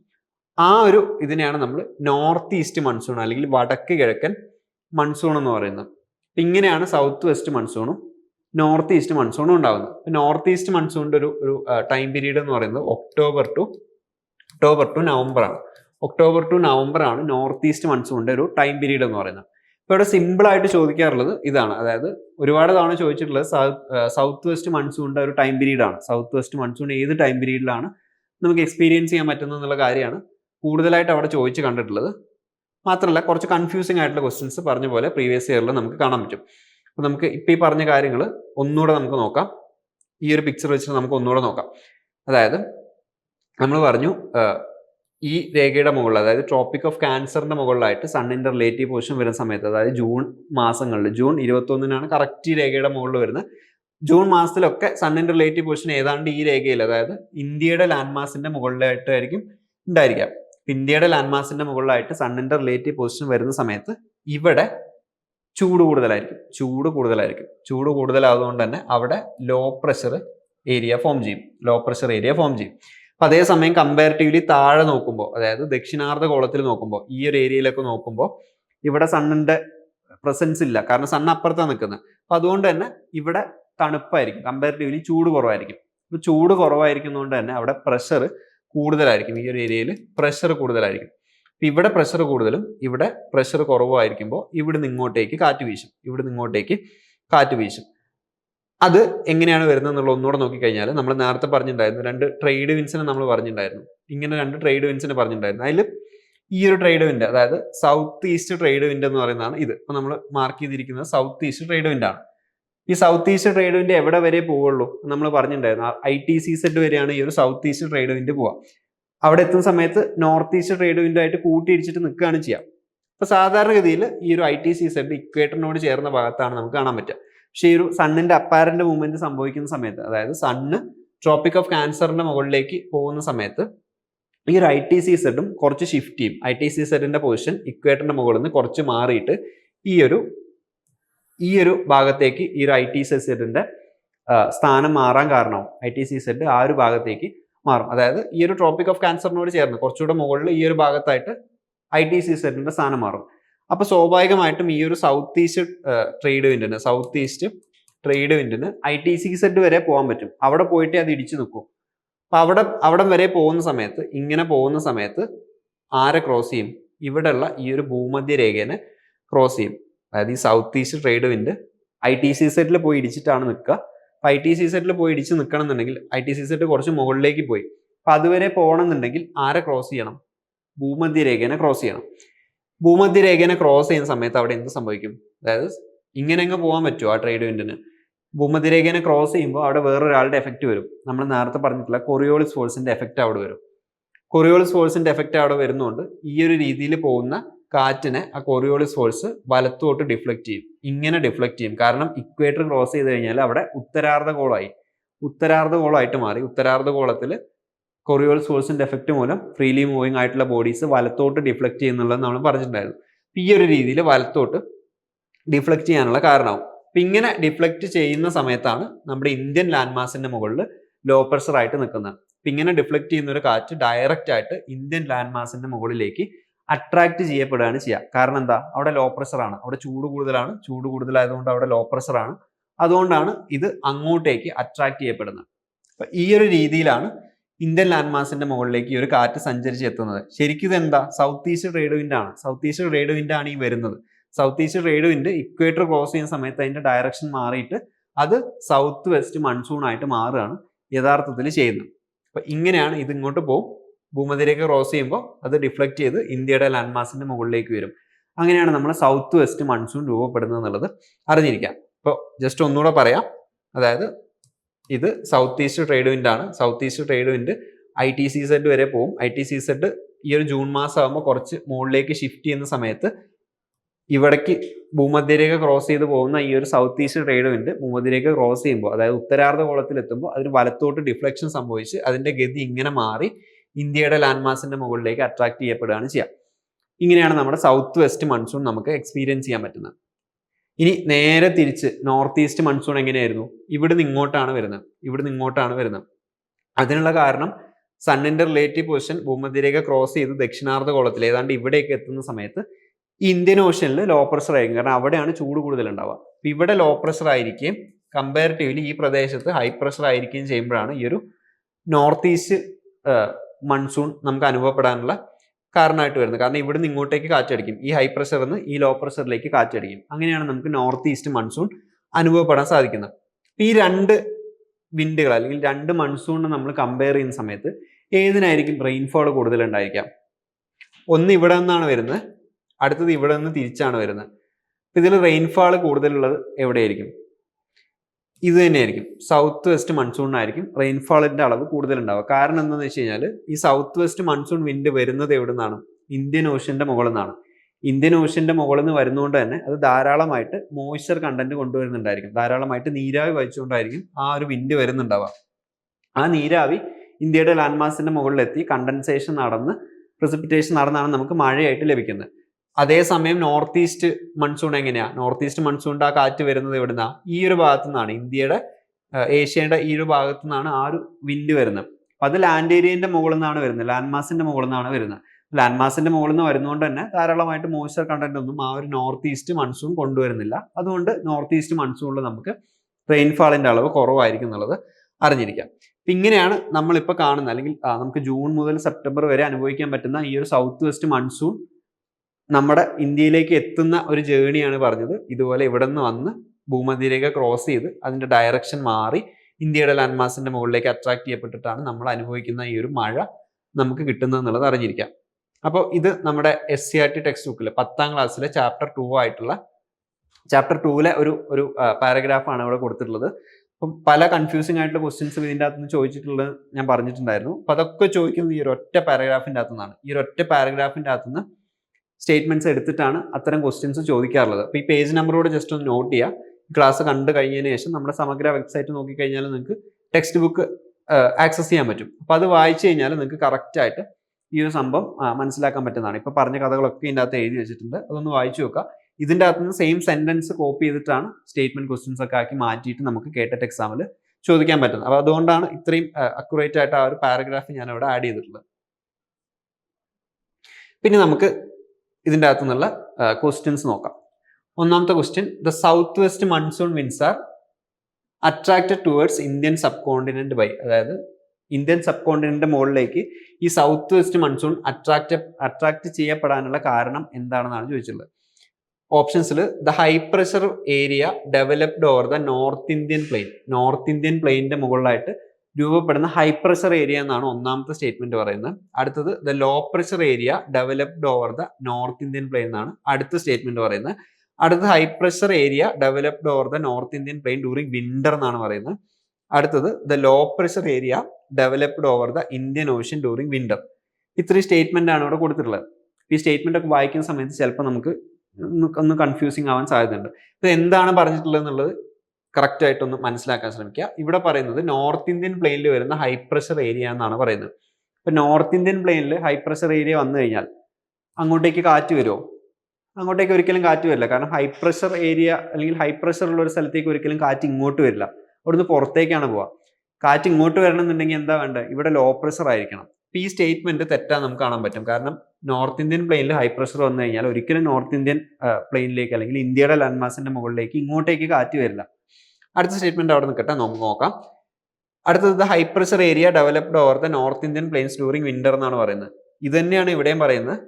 ആ ഒരു ഇതിനെയാണ് നമ്മൾ നോർത്ത് ഈസ്റ്റ് മൺസൂൺ അല്ലെങ്കിൽ വടക്ക് കിഴക്കൻ മൺസൂൺ എന്ന് പറയുന്നത്. ഇങ്ങനെയാണ് സൗത്ത് വെസ്റ്റ് മൺസൂണും നോർത്ത് ഈസ്റ്റ് മൺസൂണും ഉണ്ടാകുന്നത് നോർത്ത് ഈസ്റ്റ് മൺസൂണിന്റെ ഒരു ഒരു ടൈം പീരീഡ് എന്ന് പറയുന്നത് October to October to November ആണ് ഒക്ടോബർ ടു നവംബർ ആണ് നോർത്ത് ഈസ്റ്റ് മൺസൂണിന്റെ ഒരു ടൈം പീരീഡ് എന്ന് പറയുന്നത്. ഇപ്പൊ ഇവിടെ സിമ്പിൾ ആയിട്ട് ചോദിക്കാറുള്ളത് ഇതാണ്. അതായത് ഒരുപാട് തവണ ചോദിച്ചിട്ടുള്ളത് സൗത്ത് വെസ്റ്റ് മൺസൂണിന്റെ ഒരു ടൈം പീരീഡ് ആണ്. സൗത്ത് വെസ്റ്റ് മൺസൂൺ ഏത് ടൈം പീരീഡിലാണ് നമുക്ക് എക്സ്പീരിയൻസ് ചെയ്യാൻ പറ്റുന്നത് എന്നുള്ള കാര്യമാണ് കൂടുതലായിട്ട് അവിടെ ചോദിച്ച് കണ്ടിട്ടുള്ളത്. മാത്രമല്ല കുറച്ച് കൺഫ്യൂസിംഗ് ആയിട്ടുള്ള ക്വസ്റ്റ്യൻസ് പറഞ്ഞ പോലെ പ്രീവിയസ് ഇയറിൽ നമുക്ക് കാണാൻ പറ്റും. അപ്പൊ നമുക്ക് ഇപ്പൊ ഈ പറഞ്ഞ കാര്യങ്ങൾ ഒന്നുകൂടെ നമുക്ക് നോക്കാം. ഈ ഒരു പിക്ചർ വെച്ചിട്ട് നമുക്ക് ഒന്നുകൂടെ നോക്കാം. അതായത് നമ്മൾ പറഞ്ഞു ഈ രേഖയുടെ മുകളിൽ അതായത് ട്രോപ്പിക് ഓഫ് ക്യാൻസറിന്റെ മുകളിലായിട്ട് സണ്ണിന്റെ റിലേറ്റീവ് പൊസിഷൻ വരുന്ന സമയത്ത് അതായത് ജൂൺ മാസങ്ങളിൽ ജൂൺ ഇരുപത്തൊന്നിനാണ് കറക്റ്റ് ഈ രേഖയുടെ മുകളിൽ വരുന്നത്. ജൂൺ മാസത്തിലൊക്കെ സണ്ണിന്റെ റിലേറ്റീവ് പൊസിഷൻ ഏതാണ്ട് ഈ രേഖയിൽ അതായത് ഇന്ത്യയുടെ ലാൻഡ് മാസിന്റെ മുകളിലായിട്ടായിരിക്കും ഉണ്ടായിരിക്കുക. ഇന്ത്യയുടെ ലാൻഡ് മാസിന്റെ മുകളിലായിട്ട് സണ്ണിന്റെ റിലേറ്റീവ് പൊസിഷൻ വരുന്ന സമയത്ത് ഇവിടെ ചൂട് കൂടുതലായിരിക്കും ചൂട് കൂടുതലായിരിക്കും. ചൂട് കൂടുതലായതുകൊണ്ട് തന്നെ അവിടെ ലോ പ്രഷർ ഏരിയ ഫോം ചെയ്യും. ലോ പ്രഷർ ഏരിയ ഫോം ചെയ്യും. അപ്പൊ അതേസമയം കമ്പാരിറ്റീവ്ലി താഴെ നോക്കുമ്പോൾ അതായത് ദക്ഷിണാർദ്ധ കോളത്തിൽ നോക്കുമ്പോൾ ഈ ഒരു ഏരിയയിലൊക്കെ നോക്കുമ്പോൾ ഇവിടെ സണ്ണിന്റെ പ്രസൻസ് ഇല്ല. കാരണം സണ്ണ് അപ്പുറത്താണ് നിൽക്കുന്നത് അപ്പൊ അതുകൊണ്ട് തന്നെ ഇവിടെ തണുപ്പായിരിക്കും. കമ്പാരിറ്റീവ്ലി ചൂട് കുറവായിരിക്കും. അപ്പൊ ചൂട് കുറവായിരിക്കുന്നതുകൊണ്ട് തന്നെ അവിടെ പ്രഷർ കൂടുതലായിരിക്കും. ഈ ഒരു ഏരിയയിൽ പ്രഷർ കൂടുതലായിരിക്കും. ഇവിടെ പ്രഷർ കൂടുതലും ഇവിടെ പ്രഷർ കുറവായിരിക്കുമ്പോൾ ഇവിടുന്ന് ഇങ്ങോട്ടേക്ക് കാറ്റ് വീശും. ഇവിടുന്ന് ഇങ്ങോട്ടേക്ക് കാറ്റ് വീശും. അത് എങ്ങനെയാണ് വരുന്നത് എന്നുള്ള ഒന്നുകൂടെ നോക്കിക്കഴിഞ്ഞാൽ നമ്മൾ നേരത്തെ പറഞ്ഞിട്ടുണ്ടായിരുന്നു രണ്ട് ട്രേഡ് വിൻസിനെ നമ്മൾ പറഞ്ഞിട്ടുണ്ടായിരുന്നു. ഇങ്ങനെ രണ്ട് ട്രേഡ് വിൻസിനെ പറഞ്ഞിട്ടുണ്ടായിരുന്നു. അതിൽ ഈ ഒരു ട്രേഡ് വിൻഡ് അതായത് സൗത്ത് ഈസ്റ്റ് ട്രേഡ് വിൻഡ് എന്ന് പറയുന്നതാണ് ഇത്. ഇപ്പം നമ്മൾ മാർക്ക് ചെയ്തിരിക്കുന്നത് സൗത്ത് ഈസ്റ്റ് ട്രേഡ് വിൻഡ് ആണ്. ഈ സൗത്ത് ഈസ്റ്റ് ട്രേഡ് വിൻഡ് എവിടെ വരെ പോവുള്ളൂ? നമ്മൾ പറഞ്ഞിട്ടുണ്ടായിരുന്നു. ഐ ടി സി വരെയാണ് ഈ ഒരു സൗത്ത് ഈസ്റ്റ് ട്രേഡ് വിൻഡ് പോവുക. അവിടെ എത്തുന്ന സമയത്ത് നോർത്ത് ഈസ്റ്റ് ട്രേഡ് വിൻഡോ ആയിട്ട് കൂട്ടിയിടിച്ചിട്ട് നിൽക്കുകയാണ് ചെയ്യാം അപ്പൊ സാധാരണഗതിയിൽ ഈ ഒരു ഐ ടി സി സെഡ് ഇക്വേറ്ററിനോട് ചേർന്ന ഭാഗത്താണ് നമുക്ക് കാണാൻ പറ്റുക. പക്ഷേ ഈ ഒരു സണ്ണിന്റെ അപ്പാരന്റ് മൂവ്മെന്റ് സംഭവിക്കുന്ന സമയത്ത് അതായത് സണ്ണ് ട്രോപ്പിക് ഓഫ് ക്യാൻസറിന്റെ മുകളിലേക്ക് പോകുന്ന സമയത്ത് ഈ ഒരു ഐ ടി സി സെഡും കുറച്ച് ഷിഫ്റ്റ് ചെയ്യും. ഐ ടി സി സെഡിന്റെ പൊസിഷൻ ഇക്വേറ്ററിന്റെ മുകളിൽ നിന്ന് കുറച്ച് മാറിയിട്ട് ഈ ഒരു ഈ ഒരു ഭാഗത്തേക്ക് ഈ ഒരു ഐ ടി സി സെഡിന്റെ സ്ഥാനം മാറാൻ കാരണവും ഐ ടി സി സെഡ് ആ ഒരു ഭാഗത്തേക്ക് മാറും. അതായത് ഈ ഒരു ട്രോപ്പിക് ഓഫ് ക്യാൻസറിനോട് ചേർന്ന് കുറച്ചുകൂടെ മുകളിൽ ഈ ഒരു ഭാഗത്തായിട്ട് ഐ ടി സി സെഡിന്റെ സ്ഥാനം മാറും. അപ്പൊ സ്വാഭാവികമായിട്ടും ഈ ഒരു സൗത്ത് ഈസ്റ്റ് ട്രേഡ് വിൻഡിന് സൗത്ത് ഈസ്റ്റ് ട്രേഡ് വിൻഡിന് ഐ ടി സി സെഡ് വരെ പോകാൻ പറ്റും. അവിടെ പോയിട്ട് അത് ഇടിച്ചു നിൽക്കും. അപ്പൊ അവിടെ അവിടം വരെ പോകുന്ന സമയത്ത് ഇങ്ങനെ പോകുന്ന സമയത്ത് ആരെ ക്രോസ് ചെയ്യും? ഇവിടെയുള്ള ഈ ഒരു ഭൂമധ്യ രേഖേനെ ക്രോസ് ചെയ്യും. അതായത് ഈ south east trade wind I T C സെറ്റിൽ പോയി ഇടിച്ചിട്ടാണ് നിൽക്കുക അപ്പൊ ഐ ടി സി സെറ്റിൽ പോയി ഇടിച്ച് നിൽക്കണം എന്നുണ്ടെങ്കിൽ ഐ ടി സി സെറ്റ് കുറച്ച് മുകളിലേക്ക് പോയി. അപ്പൊ അതുവരെ പോകണം എന്നുണ്ടെങ്കിൽ ആരെ ക്രോസ് ചെയ്യണം? ഭൂമധ്യ രേഖേനെ ക്രോസ് ചെയ്യണം. ഭൂമധ്യ രേഖേനെ ക്രോസ് ചെയ്യുന്ന സമയത്ത് അവിടെ എന്ത് സംഭവിക്കും? അതായത് ഇങ്ങനെ അങ്ങ് പോകാൻ പറ്റുമോ ആ ട്രേഡ് വിൻഡിന് ഭൂമധ്യരേഖനെ ക്രോസ് ചെയ്യുമ്പോൾ അവിടെ വേറൊരാളുടെ എഫക്റ്റ് വരും. നമ്മൾ നേരത്തെ പറഞ്ഞിട്ടുള്ള കൊറിയോളിസ് ഫോഴ്സിന്റെ എഫക്റ്റ് അവിടെ വരും. കൊറിയോളിസ് ഫോഴ്സിന്റെ എഫക്റ്റ് അവിടെ വരുന്നതുകൊണ്ട് ഈ ഒരു രീതിയിൽ പോകുന്ന കാറ്റിനെ ആ കൊറിയോളിസ് ഫോഴ്സ് വലത്തോട്ട് ഡിഫ്ലക്ട് ചെയ്യും. ഇങ്ങനെ ഡിഫ്ലക്ട് ചെയ്യും. കാരണം ഇക്വേറ്റർ ക്രോസ് ചെയ്ത് കഴിഞ്ഞാൽ അവിടെ ഉത്തരാർദ്ധ കോളായി ഉത്തരാർദ്ധ കോളായിട്ട് മാറി. ഉത്തരാർദ്ധ ഗോളത്തിൽ കൊറിയോളിസ് സോഴ്സിന്റെ എഫക്റ്റ് മൂലം ഫ്രീലി മൂവിങ് ആയിട്ടുള്ള ബോഡീസ് വലത്തോട്ട് ഡിഫ്ലക്ട് ചെയ്യുന്നുള്ളത് നമ്മൾ പറഞ്ഞിട്ടുണ്ടായിരുന്നു. ഈ ഒരു രീതിയിൽ വലത്തോട്ട് ഡിഫ്ലക്ട് ചെയ്യാനുള്ള കാരണമാവും. അപ്പൊ ഇങ്ങനെ ഡിഫ്ലക്ട് ചെയ്യുന്ന സമയത്താണ് നമ്മുടെ ഇന്ത്യൻ ലാൻഡ് മാസിന്റെ മുകളിൽ ലോ പ്രഷർ ആയിട്ട് നിൽക്കുന്നത്. അപ്പൊ ഇങ്ങനെ ഡിഫ്ലക്ട് ചെയ്യുന്ന ഒരു കാറ്റ് ഡയറക്റ്റ് ആയിട്ട് ഇന്ത്യൻ ലാൻഡ് മാസിന്റെ മുകളിലേക്ക് അട്രാക്ട് ചെയ്യപ്പെടുകയാണ് ചെയ്യുക. കാരണം എന്താ? അവിടെ ലോ പ്രഷർ ആണ്. അവിടെ ചൂട് കൂടുതലാണ്. ചൂട് കൂടുതലായതുകൊണ്ട് അവിടെ ലോ പ്രഷർ ആണ്. അതുകൊണ്ടാണ് ഇത് അങ്ങോട്ടേക്ക് അട്രാക്ട് ചെയ്യപ്പെടുന്നത്. അപ്പൊ ഈ ഒരു രീതിയിലാണ് ഇന്ത്യൻ ലാൻഡ് മാസിന്റെ മുകളിലേക്ക് ഈ ഒരു കാറ്റ് സഞ്ചരിച്ച് എത്തുന്നത്. ശരിക്കും ഇതെന്താ? സൗത്ത് ഈസ്റ്റ് ട്രേഡ് വിൻഡ് ആണ്. സൗത്ത് ഈസ്റ്റ് ട്രേഡ് വിൻഡ് ആണ് ഈ വരുന്നത്. South east trade wind equator cross ചെയ്യുന്ന സമയത്ത് അതിന്റെ ഡയറക്ഷൻ മാറിയിട്ട് അത് സൗത്ത് വെസ്റ്റ് മൺസൂൺ ആയിട്ട് മാറുകയാണ് യഥാർത്ഥത്തിൽ ചെയ്യുന്നത്. അപ്പൊ ഇങ്ങനെയാണ് ഇത് ഇങ്ങോട്ട് പോകും. ഭൂമധ്യരേഖ ക്രോസ് ചെയ്യുമ്പോൾ അത് ഡിഫ്ലക്ട് ചെയ്ത് ഇന്ത്യയുടെ ലാൻഡ് മാസിന്റെ മുകളിലേക്ക് വരും. അങ്ങനെയാണ് നമ്മൾ സൗത്ത് വെസ്റ്റ് മൺസൂൺ രൂപപ്പെടുന്നത് എന്നുള്ളത് അറിഞ്ഞിരിക്കാം. അപ്പോൾ ജസ്റ്റ് ഒന്നുകൂടെ പറയാം. അതായത് ഇത് സൗത്ത് ഈസ്റ്റ് ട്രേഡ് വിൻഡ് ആണ്. South east trade wind I T C Z വരെ പോകും ഐ ടി സി സെഡ് ഈ ഒരു ജൂൺ മാസം ആകുമ്പോൾ കുറച്ച് മുകളിലേക്ക് ഷിഫ്റ്റ് ചെയ്യുന്ന സമയത്ത് ഇവിടേക്ക് ഭൂമധ്യരേഖ ക്രോസ് ചെയ്ത് പോകുന്ന ഈ ഒരു സൗത്ത് ഈസ്റ്റ് ട്രേഡ് വിൻഡ് ഭൂമധ്യരേഖ ക്രോസ് ചെയ്യുമ്പോൾ അതായത് ഉത്തരാർദ്ധ കോളത്തിലെത്തുമ്പോൾ അതിന് വലത്തോട്ട് ഡിഫ്ലക്ഷൻ സംഭവിച്ച് അതിന്റെ ഗതി ഇങ്ങനെ മാറി ഇന്ത്യയുടെ ലാൻഡ് മാസിന്റെ മുകളിലേക്ക് അട്രാക്ട് ചെയ്യപ്പെടുകയാണ് ചെയ്യുക ഇങ്ങനെയാണ് നമ്മുടെ സൗത്ത് വെസ്റ്റ് മൺസൂൺ നമുക്ക് എക്സ്പീരിയൻസ് ചെയ്യാൻ പറ്റുന്നത്. ഇനി നേരെ തിരിച്ച് നോർത്ത് ഈസ്റ്റ് മൺസൂൺ എങ്ങനെയായിരുന്നു? ഇവിടുന്ന് ഇങ്ങോട്ടാണ് വരുന്നത്. ഇവിടുന്ന് ഇങ്ങോട്ടാണ് വരുന്നത്. അതിനുള്ള കാരണം സണ്ണിന്റെ റിലേറ്റീവ് പൊസിഷൻ ഭൂമധ്യരേഖ ക്രോസ് ചെയ്ത് ദക്ഷിണാർദ്ധ ഗോളത്തിൽ ഏതാണ്ട് ഇവിടേക്ക് എത്തുന്ന സമയത്ത് ഇന്ത്യൻ ഓഷ്യനിൽ ലോ പ്രഷർ ആയിരിക്കും. കാരണം അവിടെയാണ് ചൂട് കൂടുതൽ ഉണ്ടാവുക. അപ്പം ഇവിടെ ലോ പ്രഷർ ആയിരിക്കുകയും കമ്പാരിറ്റീവ്ലി ഈ പ്രദേശത്ത് ഹൈ പ്രഷർ ആയിരിക്കുകയും ചെയ്യുമ്പോഴാണ് ഈ ഒരു നോർത്ത് ഈസ്റ്റ് മൺസൂൺ നമുക്ക് അനുഭവപ്പെടാനുള്ള കാരണമായിട്ട് വരുന്നത്. കാരണം ഇവിടുന്ന് ഇങ്ങോട്ടേക്ക് കാറ്റടിക്കും. ഈ ഹൈ പ്രഷറിൽ നിന്ന് ഈ ലോ പ്രഷറിലേക്ക് കാറ്റടിക്കും. അങ്ങനെയാണ് നമുക്ക് നോർത്ത് ഈസ്റ്റ് മൺസൂൺ അനുഭവപ്പെടാൻ സാധിക്കുന്നത്. ഈ രണ്ട് വിൻഡുകൾ അല്ലെങ്കിൽ രണ്ട് മൺസൂണിനെ നമ്മൾ കമ്പയർ ചെയ്യുന്ന സമയത്ത് ഏതിനായിരിക്കും റെയിൻഫോൾ കൂടുതൽ ഉണ്ടായിരിക്കാം? ഒന്ന് ഇവിടെ നിന്നാണ് വരുന്നത്. അടുത്തത് ഇവിടെ നിന്ന് തിരിച്ചാണ് വരുന്നത്. ഇതിൽ റെയിൻഫാൾ കൂടുതലുള്ളത് എവിടെയായിരിക്കും? ഇത് തന്നെയായിരിക്കും. സൗത്ത് വെസ്റ്റ് മൺസൂണിനായിരിക്കും റെയിൻഫാളിന്റെ അളവ് കൂടുതൽ ഉണ്ടാവുക കാരണം എന്താണെന്ന് വെച്ച് കഴിഞ്ഞാൽ ഈ സൗത്ത് വെസ്റ്റ് മൺസൂൺ വിൻഡ് വരുന്നത് എവിടെ നിന്നാണ് ഇന്ത്യൻ ഓഷ്യന്റെ മുകളിൽ നിന്നാണ് ഇന്ത്യൻ ഓഷ്യന്റെ മുകളിൽ നിന്ന് വരുന്നതുകൊണ്ട് തന്നെ അത് ധാരാളമായിട്ട് മോയ്സ്ചർ കണ്ടന്റ് കൊണ്ടുവരുന്നുണ്ടായിരിക്കും. ധാരാളമായിട്ട് നീരാവി വഹിച്ചുകൊണ്ടായിരിക്കും ആ ഒരു വിൻഡ് വരുന്നുണ്ടാവുക. ആ നീരാവി ഇന്ത്യയുടെ ലാൻഡ് മാസിന്റെ മുകളിലെത്തി കണ്ടൻസേഷൻ നടന്ന് പ്രസിപ്പിറ്റേഷൻ നടന്നാണ് നമുക്ക് മഴയായിട്ട് ലഭിക്കുന്നത്. അതേസമയം നോർത്ത് ഈസ്റ്റ് മൺസൂൺ എങ്ങനെയാ? നോർത്ത് ഈസ്റ്റ് മൺസൂണിന്റെ ആ കാറ്റ് വരുന്നത് എവിടുന്ന? ഈ ഒരു ഭാഗത്തു നിന്നാണ് ഇന്ത്യയുടെ ഏഷ്യയുടെ ഈ ഒരു ഭാഗത്തു നിന്നാണ് ആ ഒരു വിൻഡ് വരുന്നത്. അത് ലാൻഡ് ഏരിയന്റെ മുകളിൽ നിന്നാണ് വരുന്നത്. ലാൻഡ് മാസിന്റെ മുകളിൽ നിന്നാണ് വരുന്നത്. ലാൻഡ് മാസിന്റെ മുകളിൽ നിന്ന് വരുന്നതുകൊണ്ട് തന്നെ ധാരാളമായിട്ട് മോയ്സ്ചർ കണ്ടന്റ് ഒന്നും ആ ഒരു നോർത്ത് ഈസ്റ്റ് മൺസൂൺ കൊണ്ടുവരുന്നില്ല. അതുകൊണ്ട് നോർത്ത് ഈസ്റ്റ് മൺസൂണിൽ നമുക്ക് റെയിൻഫാളിന്റെ അളവ് കുറവായിരിക്കും എന്നുള്ളത് അറിഞ്ഞിരിക്കാം. അപ്പം ഇങ്ങനെയാണ് നമ്മളിപ്പോൾ കാണുന്ന അല്ലെങ്കിൽ നമുക്ക് ജൂൺ മുതൽ സെപ്റ്റംബർ വരെ അനുഭവിക്കാൻ പറ്റുന്ന ഈ ഒരു സൗത്ത് വെസ്റ്റ് മൺസൂൺ നമ്മുടെ ഇന്ത്യയിലേക്ക് എത്തുന്ന ഒരു ജേണിയാണ് പറഞ്ഞത്. ഇതുപോലെ ഇവിടെ നിന്ന് വന്ന് ഭൂമധ്യരേഖ ക്രോസ് ചെയ്ത് അതിന്റെ ഡയറക്ഷൻ മാറി ഇന്ത്യയുടെ ലാൻഡ് മാസിന്റെ മുകളിലേക്ക് അട്രാക്ട് ചെയ്യപ്പെട്ടിട്ടാണ് നമ്മൾ അനുഭവിക്കുന്ന ഈ ഒരു മഴ നമുക്ക് കിട്ടുന്നത് എന്നുള്ളത് അറിഞ്ഞിരിക്കാം. അപ്പോൾ ഇത് നമ്മുടെ S C R T text ബുക്കിൽ പത്താം ക്ലാസ്സിലെ ചാപ്റ്റർ ടു ആയിട്ടുള്ള ചാപ്റ്റർ ടൂവിലെ ഒരു ഒരു പാരഗ്രാഫാണ് ഇവിടെ കൊടുത്തിട്ടുള്ളത്. അപ്പം പല കൺഫ്യൂസിംഗ് ആയിട്ടുള്ള ക്വസ്റ്റ്യൻസ് ഇതിന്റെ അകത്ത് നിന്ന് ചോദിച്ചിട്ടുള്ളത് ഞാൻ പറഞ്ഞിട്ടുണ്ടായിരുന്നു. അപ്പം അതൊക്കെ ചോദിക്കുന്നത് ഈ ഒരു ഒറ്റ പാരഗ്രാഫിന്റെ അകത്തുനിന്നാണ്. ഈ ഒരു ഒറ്റ പാരഗ്രാഫിന്റെ അകത്തു നിന്ന് സ്റ്റേറ്റ്മെന്റ്സ് എടുത്തിട്ടാണ് അത്തരം ക്വസ്റ്റ്യൻസ് ചോദിക്കാറുള്ളത്. അപ്പോൾ ഈ പേജ് നമ്പറോട് ജസ്റ്റ് ഒന്ന് നോട്ട് ചെയ്യുക ക്ലാസ് കണ്ടു കഴിഞ്ഞതിന് ശേഷം നമ്മുടെ സമഗ്ര വെബ്സൈറ്റ് നോക്കിക്കഴിഞ്ഞാൽ നിങ്ങൾക്ക് ടെക്സ്റ്റ് ബുക്ക് ആക്സസ് ചെയ്യാൻ പറ്റും. അപ്പോൾ അത് വായിച്ചു കഴിഞ്ഞാൽ നിങ്ങൾക്ക് കറക്റ്റായിട്ട് ഈ ഒരു സംഭവം മനസ്സിലാക്കാൻ പറ്റുന്നതാണ്. ഇപ്പോൾ പറഞ്ഞ കഥകളൊക്കെ ഇതിന്റെ അകത്ത് എഴുതി വെച്ചിട്ടുണ്ട്. അതൊന്ന് വായിച്ചു നോക്കുക ഇതിന്റെ അകത്ത് നിന്ന് സെയിം സെന്റൻസ് കോപ്പി ചെയ്തിട്ടാണ് സ്റ്റേറ്റ്മെന്റ് ക്വസ്റ്റ്യൻസ് ഒക്കെ ആക്കി മാറ്റിയിട്ട് നമുക്ക് കേട്ടിട്ട് എക്സാമിൽ ചോദിക്കാൻ പറ്റുന്നത്. അപ്പോൾ അതുകൊണ്ടാണ് ഇത്രയും അക്യുറേറ്റ് ആയിട്ട് ആ ഒരു പാരഗ്രാഫ് ഞാൻ ആഡ് ചെയ്തിട്ടുള്ളത്. പിന്നെ നമുക്ക് ഇതിന്റെ അകത്തു നിന്നുള്ള ക്വസ്റ്റ്യൻസ് നോക്കാം. ഒന്നാമത്തെ question the south west monsoon winds are attracted towards Indian subcontinent by അതായത് ഇന്ത്യൻ സബ് കോണ്ടിനെന്റിന്റെ മുകളിലേക്ക് ഈ south west monsoon attract attract ചെയ്യപ്പെടാനുള്ള കാരണം എന്താണെന്നാണ് ചോദിച്ചിട്ടുള്ളത്. ഓപ്ഷൻസിൽ the high pressure area developed over the north Indian plain north Indian പ്ലെയിനിന്റെ മുകളിലായിട്ട് രൂപപ്പെടുന്ന ഹൈ പ്രഷർ ഏരിയ എന്നാണ് ഒന്നാമത്തെ സ്റ്റേറ്റ്മെന്റ് പറയുന്നത്. അടുത്തത് the low pressure area developed over the north Indian plain എന്നാണ് അടുത്ത സ്റ്റേറ്റ്മെന്റ് പറയുന്നത്. അടുത്തത് high pressure area developed over the north Indian plain during winter എന്നാണ് പറയുന്നത്. അടുത്തത് the low pressure area developed over the Indian ocean during winter ഇത്രയും സ്റ്റേറ്റ്മെന്റ് ആണ് ഇവിടെ കൊടുത്തിട്ടുള്ളത്. ഈ സ്റ്റേറ്റ്മെന്റ് ഒക്കെ വായിക്കുന്ന സമയത്ത് ചിലപ്പോൾ നമുക്ക് ഒന്ന് കൺഫ്യൂസിങ് ആവാൻ സാധ്യതയുണ്ട്. ഇത് എന്താണ് പറഞ്ഞിട്ടുള്ളത് എന്നുള്ളത് കറക്റ്റ് ആയിട്ടൊന്ന് മനസ്സിലാക്കാൻ ശ്രമിക്കുക. ഇവിടെ പറയുന്നത് നോർത്ത് ഇന്ത്യൻ പ്ലെയിനിൽ വരുന്ന ഹൈ പ്രഷർ ഏരിയ എന്നാണ് പറയുന്നത്. ഇപ്പൊ നോർത്ത് ഇന്ത്യൻ പ്ലെയിനിൽ ഹൈ പ്രഷർ ഏരിയ വന്നു കഴിഞ്ഞാൽ അങ്ങോട്ടേക്ക് കാറ്റ് വരുമോ അങ്ങോട്ടേക്ക് ഒരിക്കലും കാറ്റ് വരില്ല. കാരണം ഹൈ പ്രഷർ ഏരിയ അല്ലെങ്കിൽ ഹൈ പ്രഷർ ഉള്ള ഒരു സ്ഥലത്തേക്ക് ഒരിക്കലും കാറ്റ് ഇങ്ങോട്ട് വരില്ല. അവിടുന്ന് പുറത്തേക്കാണ് പോവുക. കാറ്റ് ഇങ്ങോട്ട് വരണം എന്നുണ്ടെങ്കിൽ എന്താ വേണ്ടത് ഇവിടെ ലോ പ്രഷർ ആയിരിക്കണം. ഈ സ്റ്റേറ്റ്മെന്റ് തെറ്റാൻ നമുക്ക് കാണാൻ പറ്റും. കാരണം നോർത്ത് ഇന്ത്യൻ പ്ലെയിനിൽ ഹൈ പ്രഷർ വന്നു കഴിഞ്ഞാൽ ഒരിക്കലും നോർത്ത് ഇന്ത്യൻ പ്ലെയിനിലേക്ക് അല്ലെങ്കിൽ ഇന്ത്യയുടെ ലാൻഡ് മാസിന്റെ മുകളിലേക്ക് ഇങ്ങോട്ടേക്ക് കാറ്റ് വരില്ല. അടുത്ത സ്റ്റേറ്റ്മെന്റ് അവിടെ നിൽക്കട്ടെ നമുക്ക് നോക്കാം. അടുത്തത് high pressure area developed over the north Indian plains during winter എന്നാണ് പറയുന്നത്. ഇത് തന്നെയാണ് ഇവിടെയും പറയുന്നത്.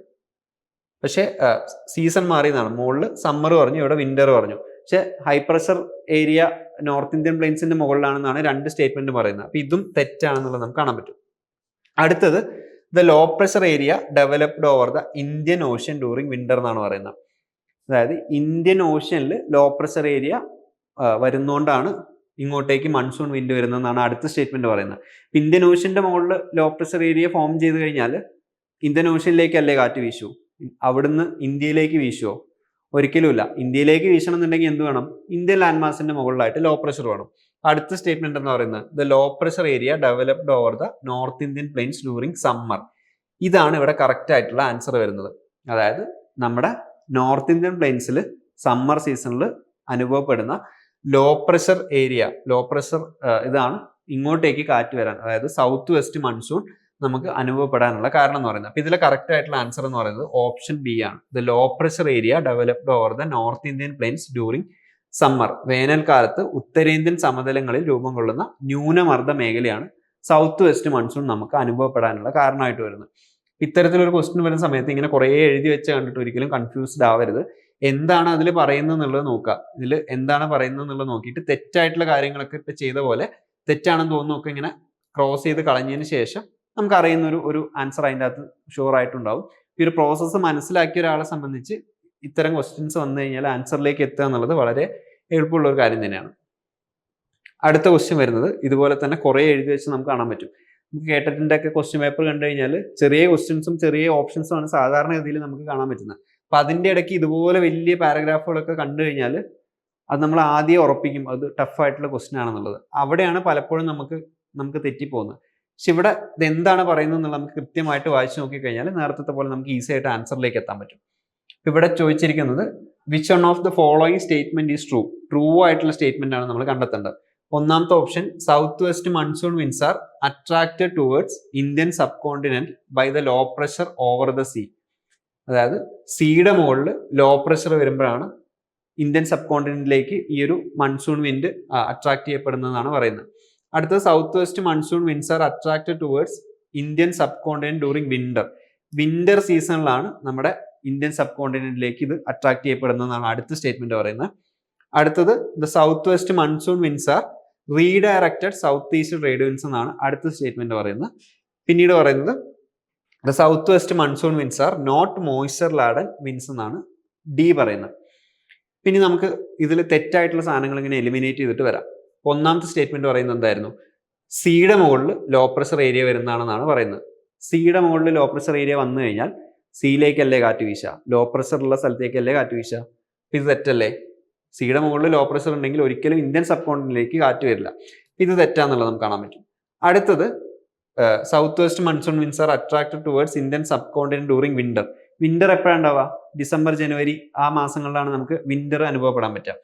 പക്ഷേ സീസൺ മാറിയതാണ്. മുകളിൽ സമ്മർ പറഞ്ഞു ഇവിടെ വിന്റർ പറഞ്ഞു. പക്ഷെ high pressure area north Indian പ്ലെയിൻസിന്റെ മുകളിലാണെന്നാണ് രണ്ട് സ്റ്റേറ്റ്മെന്റ് പറയുന്നത്. അപ്പൊ ഇതും തെറ്റാണെന്നുള്ളത് നമുക്ക് കാണാൻ പറ്റും. അടുത്തത് the low pressure area developed over the Indian ocean during winter എന്നാണ് പറയുന്നത്. അതായത് ഇന്ത്യൻ ഓഷ്യനിൽ ലോ പ്രഷർ ഏരിയ വരുന്നോണ്ടാണ് ഇങ്ങോട്ടേക്ക് മൺസൂൺ വിൻഡ് വരുന്നതെന്നാണ് അടുത്ത സ്റ്റേറ്റ്മെന്റ് പറയുന്നത്. ഇപ്പൊ ഇന്ത്യൻ ഓഷ്യന്റെ മുകളിൽ ലോ പ്രഷർ ഏരിയ ഫോം ചെയ്ത് കഴിഞ്ഞാൽ ഇന്ത്യൻ ഓഷ്യനിലേക്കല്ലേ കാറ്റ് വീശൂ? അവിടുന്ന് ഇന്ത്യയിലേക്ക് വീശുവോ? ഒരിക്കലുമില്ല ഇന്ത്യയിലേക്ക് വീശണം എന്നുണ്ടെങ്കിൽ എന്ത് വേണം? ഇന്ത്യൻ ലാൻഡ് മാസിന്റെ മുകളിലായിട്ട് ലോ പ്രഷർ വേണം. അടുത്ത സ്റ്റേറ്റ്മെന്റ് എന്ന് പറയുന്നത്? The low pressure area developed over the north Indian plains during summer ഇതാണ് ഇവിടെ കറക്റ്റ് ആയിട്ടുള്ള ആൻസർ വരുന്നത്. അതായത് നമ്മുടെ നോർത്ത് ഇന്ത്യൻ പ്ലെയിൻസിൽ സമ്മർ സീസണിൽ അനുഭവപ്പെടുന്ന low pressure area low pressure ഇതാണ് ഇങ്ങോട്ടേക്ക് കാറ്റ് വരാൻ അതായത് സൗത്ത് വെസ്റ്റ് മൺസൂൺ നമുക്ക് അനുഭവപ്പെടാനുള്ള കാരണം എന്ന് പറയുന്നത്. അപ്പൊ ഇതിലെ കറക്റ്റ് ആയിട്ടുള്ള ആൻസർ എന്ന് പറയുന്നത് ഓപ്ഷൻ ബി ആണ്. The low pressure area developed over the north Indian plains during summer വേനൽക്കാലത്ത് ഉത്തരേന്ത്യൻ സമതലങ്ങളിൽ രൂപം കൊള്ളുന്ന ന്യൂനമർദ്ദ മേഖലയാണ് സൗത്ത് വെസ്റ്റ് മൺസൂൺ നമുക്ക് അനുഭവപ്പെടാനുള്ള കാരണമായിട്ട് വരുന്നത്. ഇത്തരത്തിലൊരു ക്വസ്റ്റ്യൻ വരുന്ന സമയത്ത് ഇങ്ങനെ കുറേ എഴുതി വെച്ച് കണ്ടിട്ട് ഒരിക്കലും കൺഫ്യൂസ്ഡ് ആവരുത്. എന്താണ് അതിൽ പറയുന്നത് എന്നുള്ളത് നോക്കുക ഇതിൽ എന്താണ് പറയുന്നത് എന്നുള്ളത് നോക്കിയിട്ട് തെറ്റായിട്ടുള്ള കാര്യങ്ങളൊക്കെ ഇപ്പം ചെയ്ത പോലെ തെറ്റാണെന്ന് തോന്നുന്നൊക്കെ ഇങ്ങനെ ക്രോസ് ചെയ്ത് കളഞ്ഞതിന് ശേഷം നമുക്ക് അറിയുന്ന ഒരു ഒരു ആൻസർ അതിന്റെ അകത്ത് ഷുവർ ആയിട്ടുണ്ടാവും. ഈ ഒരു പ്രോസസ്സ് മനസ്സിലാക്കിയ ഒരാളെ സംബന്ധിച്ച് ഇത്തരം ക്വസ്റ്റ്യൻസ് വന്നു കഴിഞ്ഞാൽ ആൻസറിലേക്ക് എത്തുക എന്നുള്ളത് വളരെ എളുപ്പമുള്ള ഒരു കാര്യം തന്നെയാണ്. അടുത്ത ക്വസ്റ്റ്യൻ വരുന്നത് ഇതുപോലെ തന്നെ കുറേ എഴുതി വെച്ച് നമുക്ക് കാണാൻ പറ്റും. നമുക്ക് കേട്ടറ്റിന്റെ ഒക്കെ ക്വസ്റ്റ്യൻ പേപ്പർ കണ്ടു കഴിഞ്ഞാൽ ചെറിയ ക്വസ്റ്റ്യൻസും ചെറിയ ഓപ്ഷൻസും ആണ് സാധാരണഗതിയിൽ നമുക്ക് കാണാൻ പറ്റുന്നത്. അപ്പൊ അതിന്റെ ഇടയ്ക്ക് ഇതുപോലെ വലിയ പാരഗ്രാഫുകളൊക്കെ കണ്ടു കഴിഞ്ഞാൽ അത് നമ്മൾ ആദ്യം ഉറപ്പിക്കും അത് ടഫായിട്ടുള്ള ക്വസ്റ്റ്യൻ ആണെന്നുള്ളത്. അവിടെയാണ് പലപ്പോഴും നമുക്ക് നമുക്ക് തെറ്റിപ്പോകുന്നത്. പക്ഷെ ഇവിടെ ഇത് എന്താണ് പറയുന്നത് എന്നുള്ളത് നമുക്ക് കൃത്യമായിട്ട് വായിച്ചു നോക്കിക്കഴിഞ്ഞാൽ നേരത്തെ പോലെ നമുക്ക് ഈസി ആയിട്ട് ആൻസറിലേക്ക് എത്താൻ പറ്റും. ഇവിടെ ചോദിച്ചിരിക്കുന്നത് which one of the following statement is true true ആയിട്ടുള്ള സ്റ്റേറ്റ്മെന്റ് ആണ് നമ്മൾ കണ്ടെത്തേണ്ടത്. ഒന്നാമത്തെ option south west monsoon winds are attracted towards Indian subcontinent by the low pressure over the sea അതായത് സീയുടെ മുകളിൽ ലോ പ്രഷർ വരുമ്പോഴാണ് ഇന്ത്യൻ സബ് കോണ്ടിനെന്റിലേക്ക് ഈ ഒരു മൺസൂൺ വിൻഡ് അട്രാക്ട് ചെയ്യപ്പെടുന്നതാണ് പറയുന്നത്. അടുത്തത് south west monsoon winds are attracted towards Indian subcontinent during winter winter സീസണിലാണ് നമ്മുടെ ഇന്ത്യൻ സബ് കോണ്ടിനെന്റിലേക്ക് ഇത് അട്രാക്ട് ചെയ്യപ്പെടുന്നതാണ് അടുത്ത സ്റ്റേറ്റ്മെന്റ് പറയുന്നത്. അടുത്തത് the south west monsoon winds are redirected south east trade winds എന്നാണ് അടുത്ത സ്റ്റേറ്റ്മെന്റ് പറയുന്നത്. പിന്നീട് പറയുന്നത് the south west monsoon winds are not moisture laden winds എന്നാണ് ഡി പറയുന്നത്. പിന്നെ നമുക്ക് ഇതിൽ തെറ്റായിട്ടുള്ള സാധനങ്ങൾ ഇങ്ങനെ എലിമിനേറ്റ് ചെയ്തിട്ട് വരാം. ഒന്നാമത്തെ സ്റ്റേറ്റ്മെന്റ് പറയുന്നത് എന്തായിരുന്നു? സിയുടെ മുകളിൽ ലോ പ്രഷർ ഏരിയ വരുന്നതാണെന്നാണ് പറയുന്നത്. സിയുടെ മുകളിൽ ലോ പ്രഷർ ഏരിയ വന്നു കഴിഞ്ഞാൽ സീയിലേക്കല്ലേ കാറ്റ് വീശുക ലോ പ്രഷർ ഉള്ള സ്ഥലത്തേക്കല്ലേ കാറ്റ് വീശുക ഇത് തെറ്റല്ലേ? സിയുടെ മുകളിൽ ലോ പ്രഷർ ഉണ്ടെങ്കിൽ ഒരിക്കലും ഇന്ത്യൻ സബ് കോണ്ടിനിലേക്ക് കാറ്റ് വരില്ല. ഇത് തെറ്റാന്നുള്ളത് നമുക്ക് കാണാൻ പറ്റും. അടുത്തത് south west monsoon winds are attracted towards Indian subcontinent during winter winter എപ്പോഴാണ് ഉണ്ടാവുക ഡിസംബർ ജനുവരി ആ മാസങ്ങളിലാണ് നമുക്ക് വിന്റർ അനുഭവപ്പെടാൻ പറ്റുക.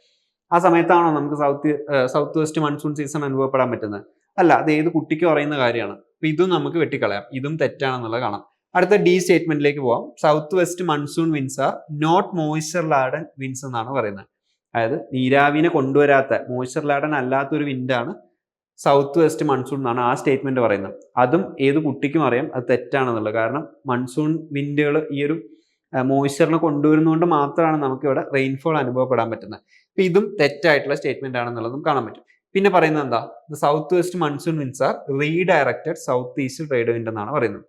ആ സമയത്താണോ നമുക്ക് south south west monsoon season അനുഭവപ്പെടാൻ പറ്റുന്നത്? അല്ല അത് ഏത് കുട്ടിക്ക് പറയുന്ന കാര്യമാണ്. അപ്പൊ ഇതും നമുക്ക് വെട്ടിക്കളയാം. ഇതും തെറ്റാണെന്നുള്ളത് കാണാം. അടുത്ത ഡി സ്റ്റേറ്റ്മെന്റിലേക്ക് പോവാം. South west monsoon winds are not moisture laden winds എന്നാണ് പറയുന്നത്. അതായത് നീരാവിനെ കൊണ്ടുവരാത്ത മോയ്സ്ചർ ലാഡൻ അല്ലാത്തൊരു വിൻഡാണ് സൗത്ത് വെസ്റ്റ് മൺസൂൺ എന്നാണ് ആ സ്റ്റേറ്റ്മെന്റ് പറയുന്നത്. അതും ഏത് കുട്ടിക്കും അറിയാം അത് തെറ്റാണെന്നുള്ളത്. കാരണം മൺസൂൺ വിൻഡുകൾ ഈ ഒരു മോയ്സ്ചറിനെ കൊണ്ടുവരുന്നതുകൊണ്ട് മാത്രമാണ് നമുക്ക് ഇവിടെ റെയിൻഫോൾ അനുഭവപ്പെടാൻ പറ്റുന്നത്. അപ്പൊ ഇതും തെറ്റായിട്ടുള്ള സ്റ്റേറ്റ്മെന്റ് ആണെന്നുള്ളതും കാണാൻ പറ്റും. പിന്നെ പറയുന്നത് എന്താ? South west monsoon winds are redirected south east trade wind എന്നാണ് പറയുന്നത്.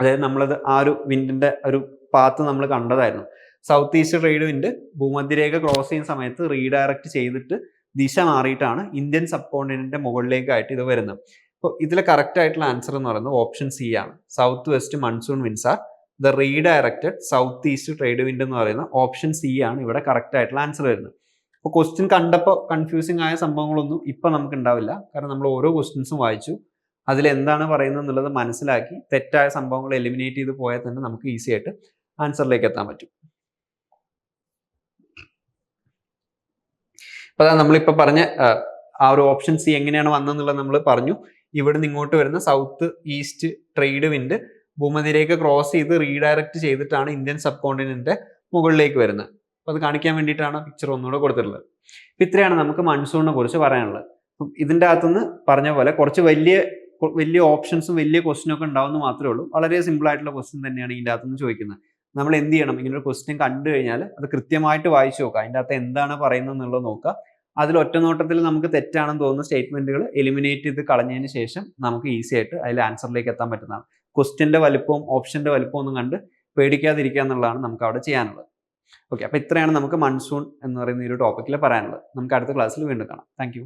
അതായത് നമ്മളത് ആ ഒരു വിൻഡിന്റെ ഒരു പാത്ത് നമ്മൾ കണ്ടതായിരുന്നു. സൗത്ത് ഈസ്റ്റ് ട്രേഡ് വിൻഡ് ഭൂമധ്യരേഖ ക്രോസ് ചെയ്യുന്ന സമയത്ത് റീഡയറക്റ്റ് ചെയ്തിട്ട് ദിശ മാറിയിട്ടാണ് ഇന്ത്യൻ സബ് കോണ്ടിനെന്റിന്റെ മുകളിലേക്കായിട്ട് ഇത് വരുന്നത്. അപ്പോൾ ഇതിലെ കറക്റ്റ് ആയിട്ടുള്ള ആൻസർ എന്ന് പറയുന്നത് ഓപ്ഷൻ സി ആണ്. South west monsoon winds are the redirected south east trade wind എന്ന് പറയുന്ന ഓപ്ഷൻ സി ആണ് ഇവിടെ കറക്റ്റ് ആയിട്ടുള്ള ആൻസർ വരുന്നത്. അപ്പോൾ ക്വസ്റ്റ്യൻ കണ്ടപ്പോൾ കൺഫ്യൂസിങ് ആയ സംഭവങ്ങളൊന്നും ഇപ്പൊ നമുക്ക് ഉണ്ടാവില്ല. കാരണം നമ്മൾ ഓരോ ക്വസ്റ്റ്യൻസും വായിച്ചു. അതിൽ എന്താണ് പറയുന്നത് എന്നുള്ളത് മനസ്സിലാക്കി തെറ്റായ സംഭവങ്ങൾ എലിമിനേറ്റ് ചെയ്ത് പോയാൽ തന്നെ നമുക്ക് ഈസി ആയിട്ട് ആൻസറിലേക്ക് എത്താൻ പറ്റും. അപ്പൊ അതാ നമ്മളിപ്പോ പറഞ്ഞ ആ ഒരു ഓപ്ഷൻ സി എങ്ങനെയാണ് വന്നതെന്നുള്ളത് നമ്മൾ പറഞ്ഞു. ഇവിടെ നിന്ന് ഇങ്ങോട്ട് വരുന്ന സൗത്ത് ഈസ്റ്റ് ട്രേഡ് വിൻഡ് ഭൂമധ്യരേഖ ക്രോസ് ചെയ്ത് റീഡയറക്റ്റ് ചെയ്തിട്ടാണ് ഇന്ത്യൻ സബ് കോണ്ടിനെന്റെ മുകളിലേക്ക് വരുന്നത്. അപ്പോൾ അത് കാണിക്കാൻ വേണ്ടിയിട്ടാണ് പിക്ചർ ഒന്നുകൂടെ കൊടുത്തിട്ടുള്ളത്. അപ്പൊ ഇത്രയാണ് നമുക്ക് മൺസൂണിനെ കുറിച്ച് പറയാനുള്ളത്. ഇതിന്റെ അകത്തുനിന്ന് പറഞ്ഞ പോലെ കുറച്ച് വലിയ വലിയ ഓപ്ഷൻസും വലിയ ക്വസ്റ്റിനൊക്കെ ഉണ്ടാവുമെന്ന് മാത്രമേ ഉള്ളൂ. വളരെ സിമ്പിൾ ആയിട്ടുള്ള ക്വസ്റ്റ്യൻ തന്നെയാണ് ഇതിന്റെ അകത്തുനിന്ന് ചോദിക്കുന്നത്. നമ്മൾ എന്ത് ചെയ്യണം? ഇങ്ങനെ ഒരു ക്വസ്റ്റ്യൻ കണ്ടു കഴിഞ്ഞാൽ അത് കൃത്യമായിട്ട് വായിച്ചു നോക്കുക. അതിന്റെ അകത്ത് എന്താണ് പറയുന്നത് എന്നുള്ളത് നോക്കുക. അതിൽ ഒറ്റനോട്ടത്തിൽ നമുക്ക് തെറ്റാണെന്ന് തോന്നുന്ന സ്റ്റേറ്റ്മെന്റുകൾ എലിമിനേറ്റ് ചെയ്ത് കളഞ്ഞതിന് ശേഷം നമുക്ക് ഈസി ആയിട്ട് അതിൽ ആൻസറിലേക്ക് എത്താൻ പറ്റുന്നതാണ്. ക്വസ്റ്റ്യന്റെ വലുപ്പവും ഓപ്ഷന്റെ വലുപ്പവും ഒന്നും കണ്ട് പേടിക്കാതിരിക്കുക എന്നുള്ളതാണ് നമുക്ക് അവിടെ ചെയ്യാനുള്ളത്. ഓക്കെ അപ്പോൾ ഇത്രയാണ് നമുക്ക് മൺസൂൺ എന്ന് പറയുന്ന ഈ ഒരു ടോപ്പിക്കിൽ പറയാനുള്ളത്. നമുക്ക് അടുത്ത ക്ലാസ്സിൽ വീണ്ടും കാണാം. താങ്ക്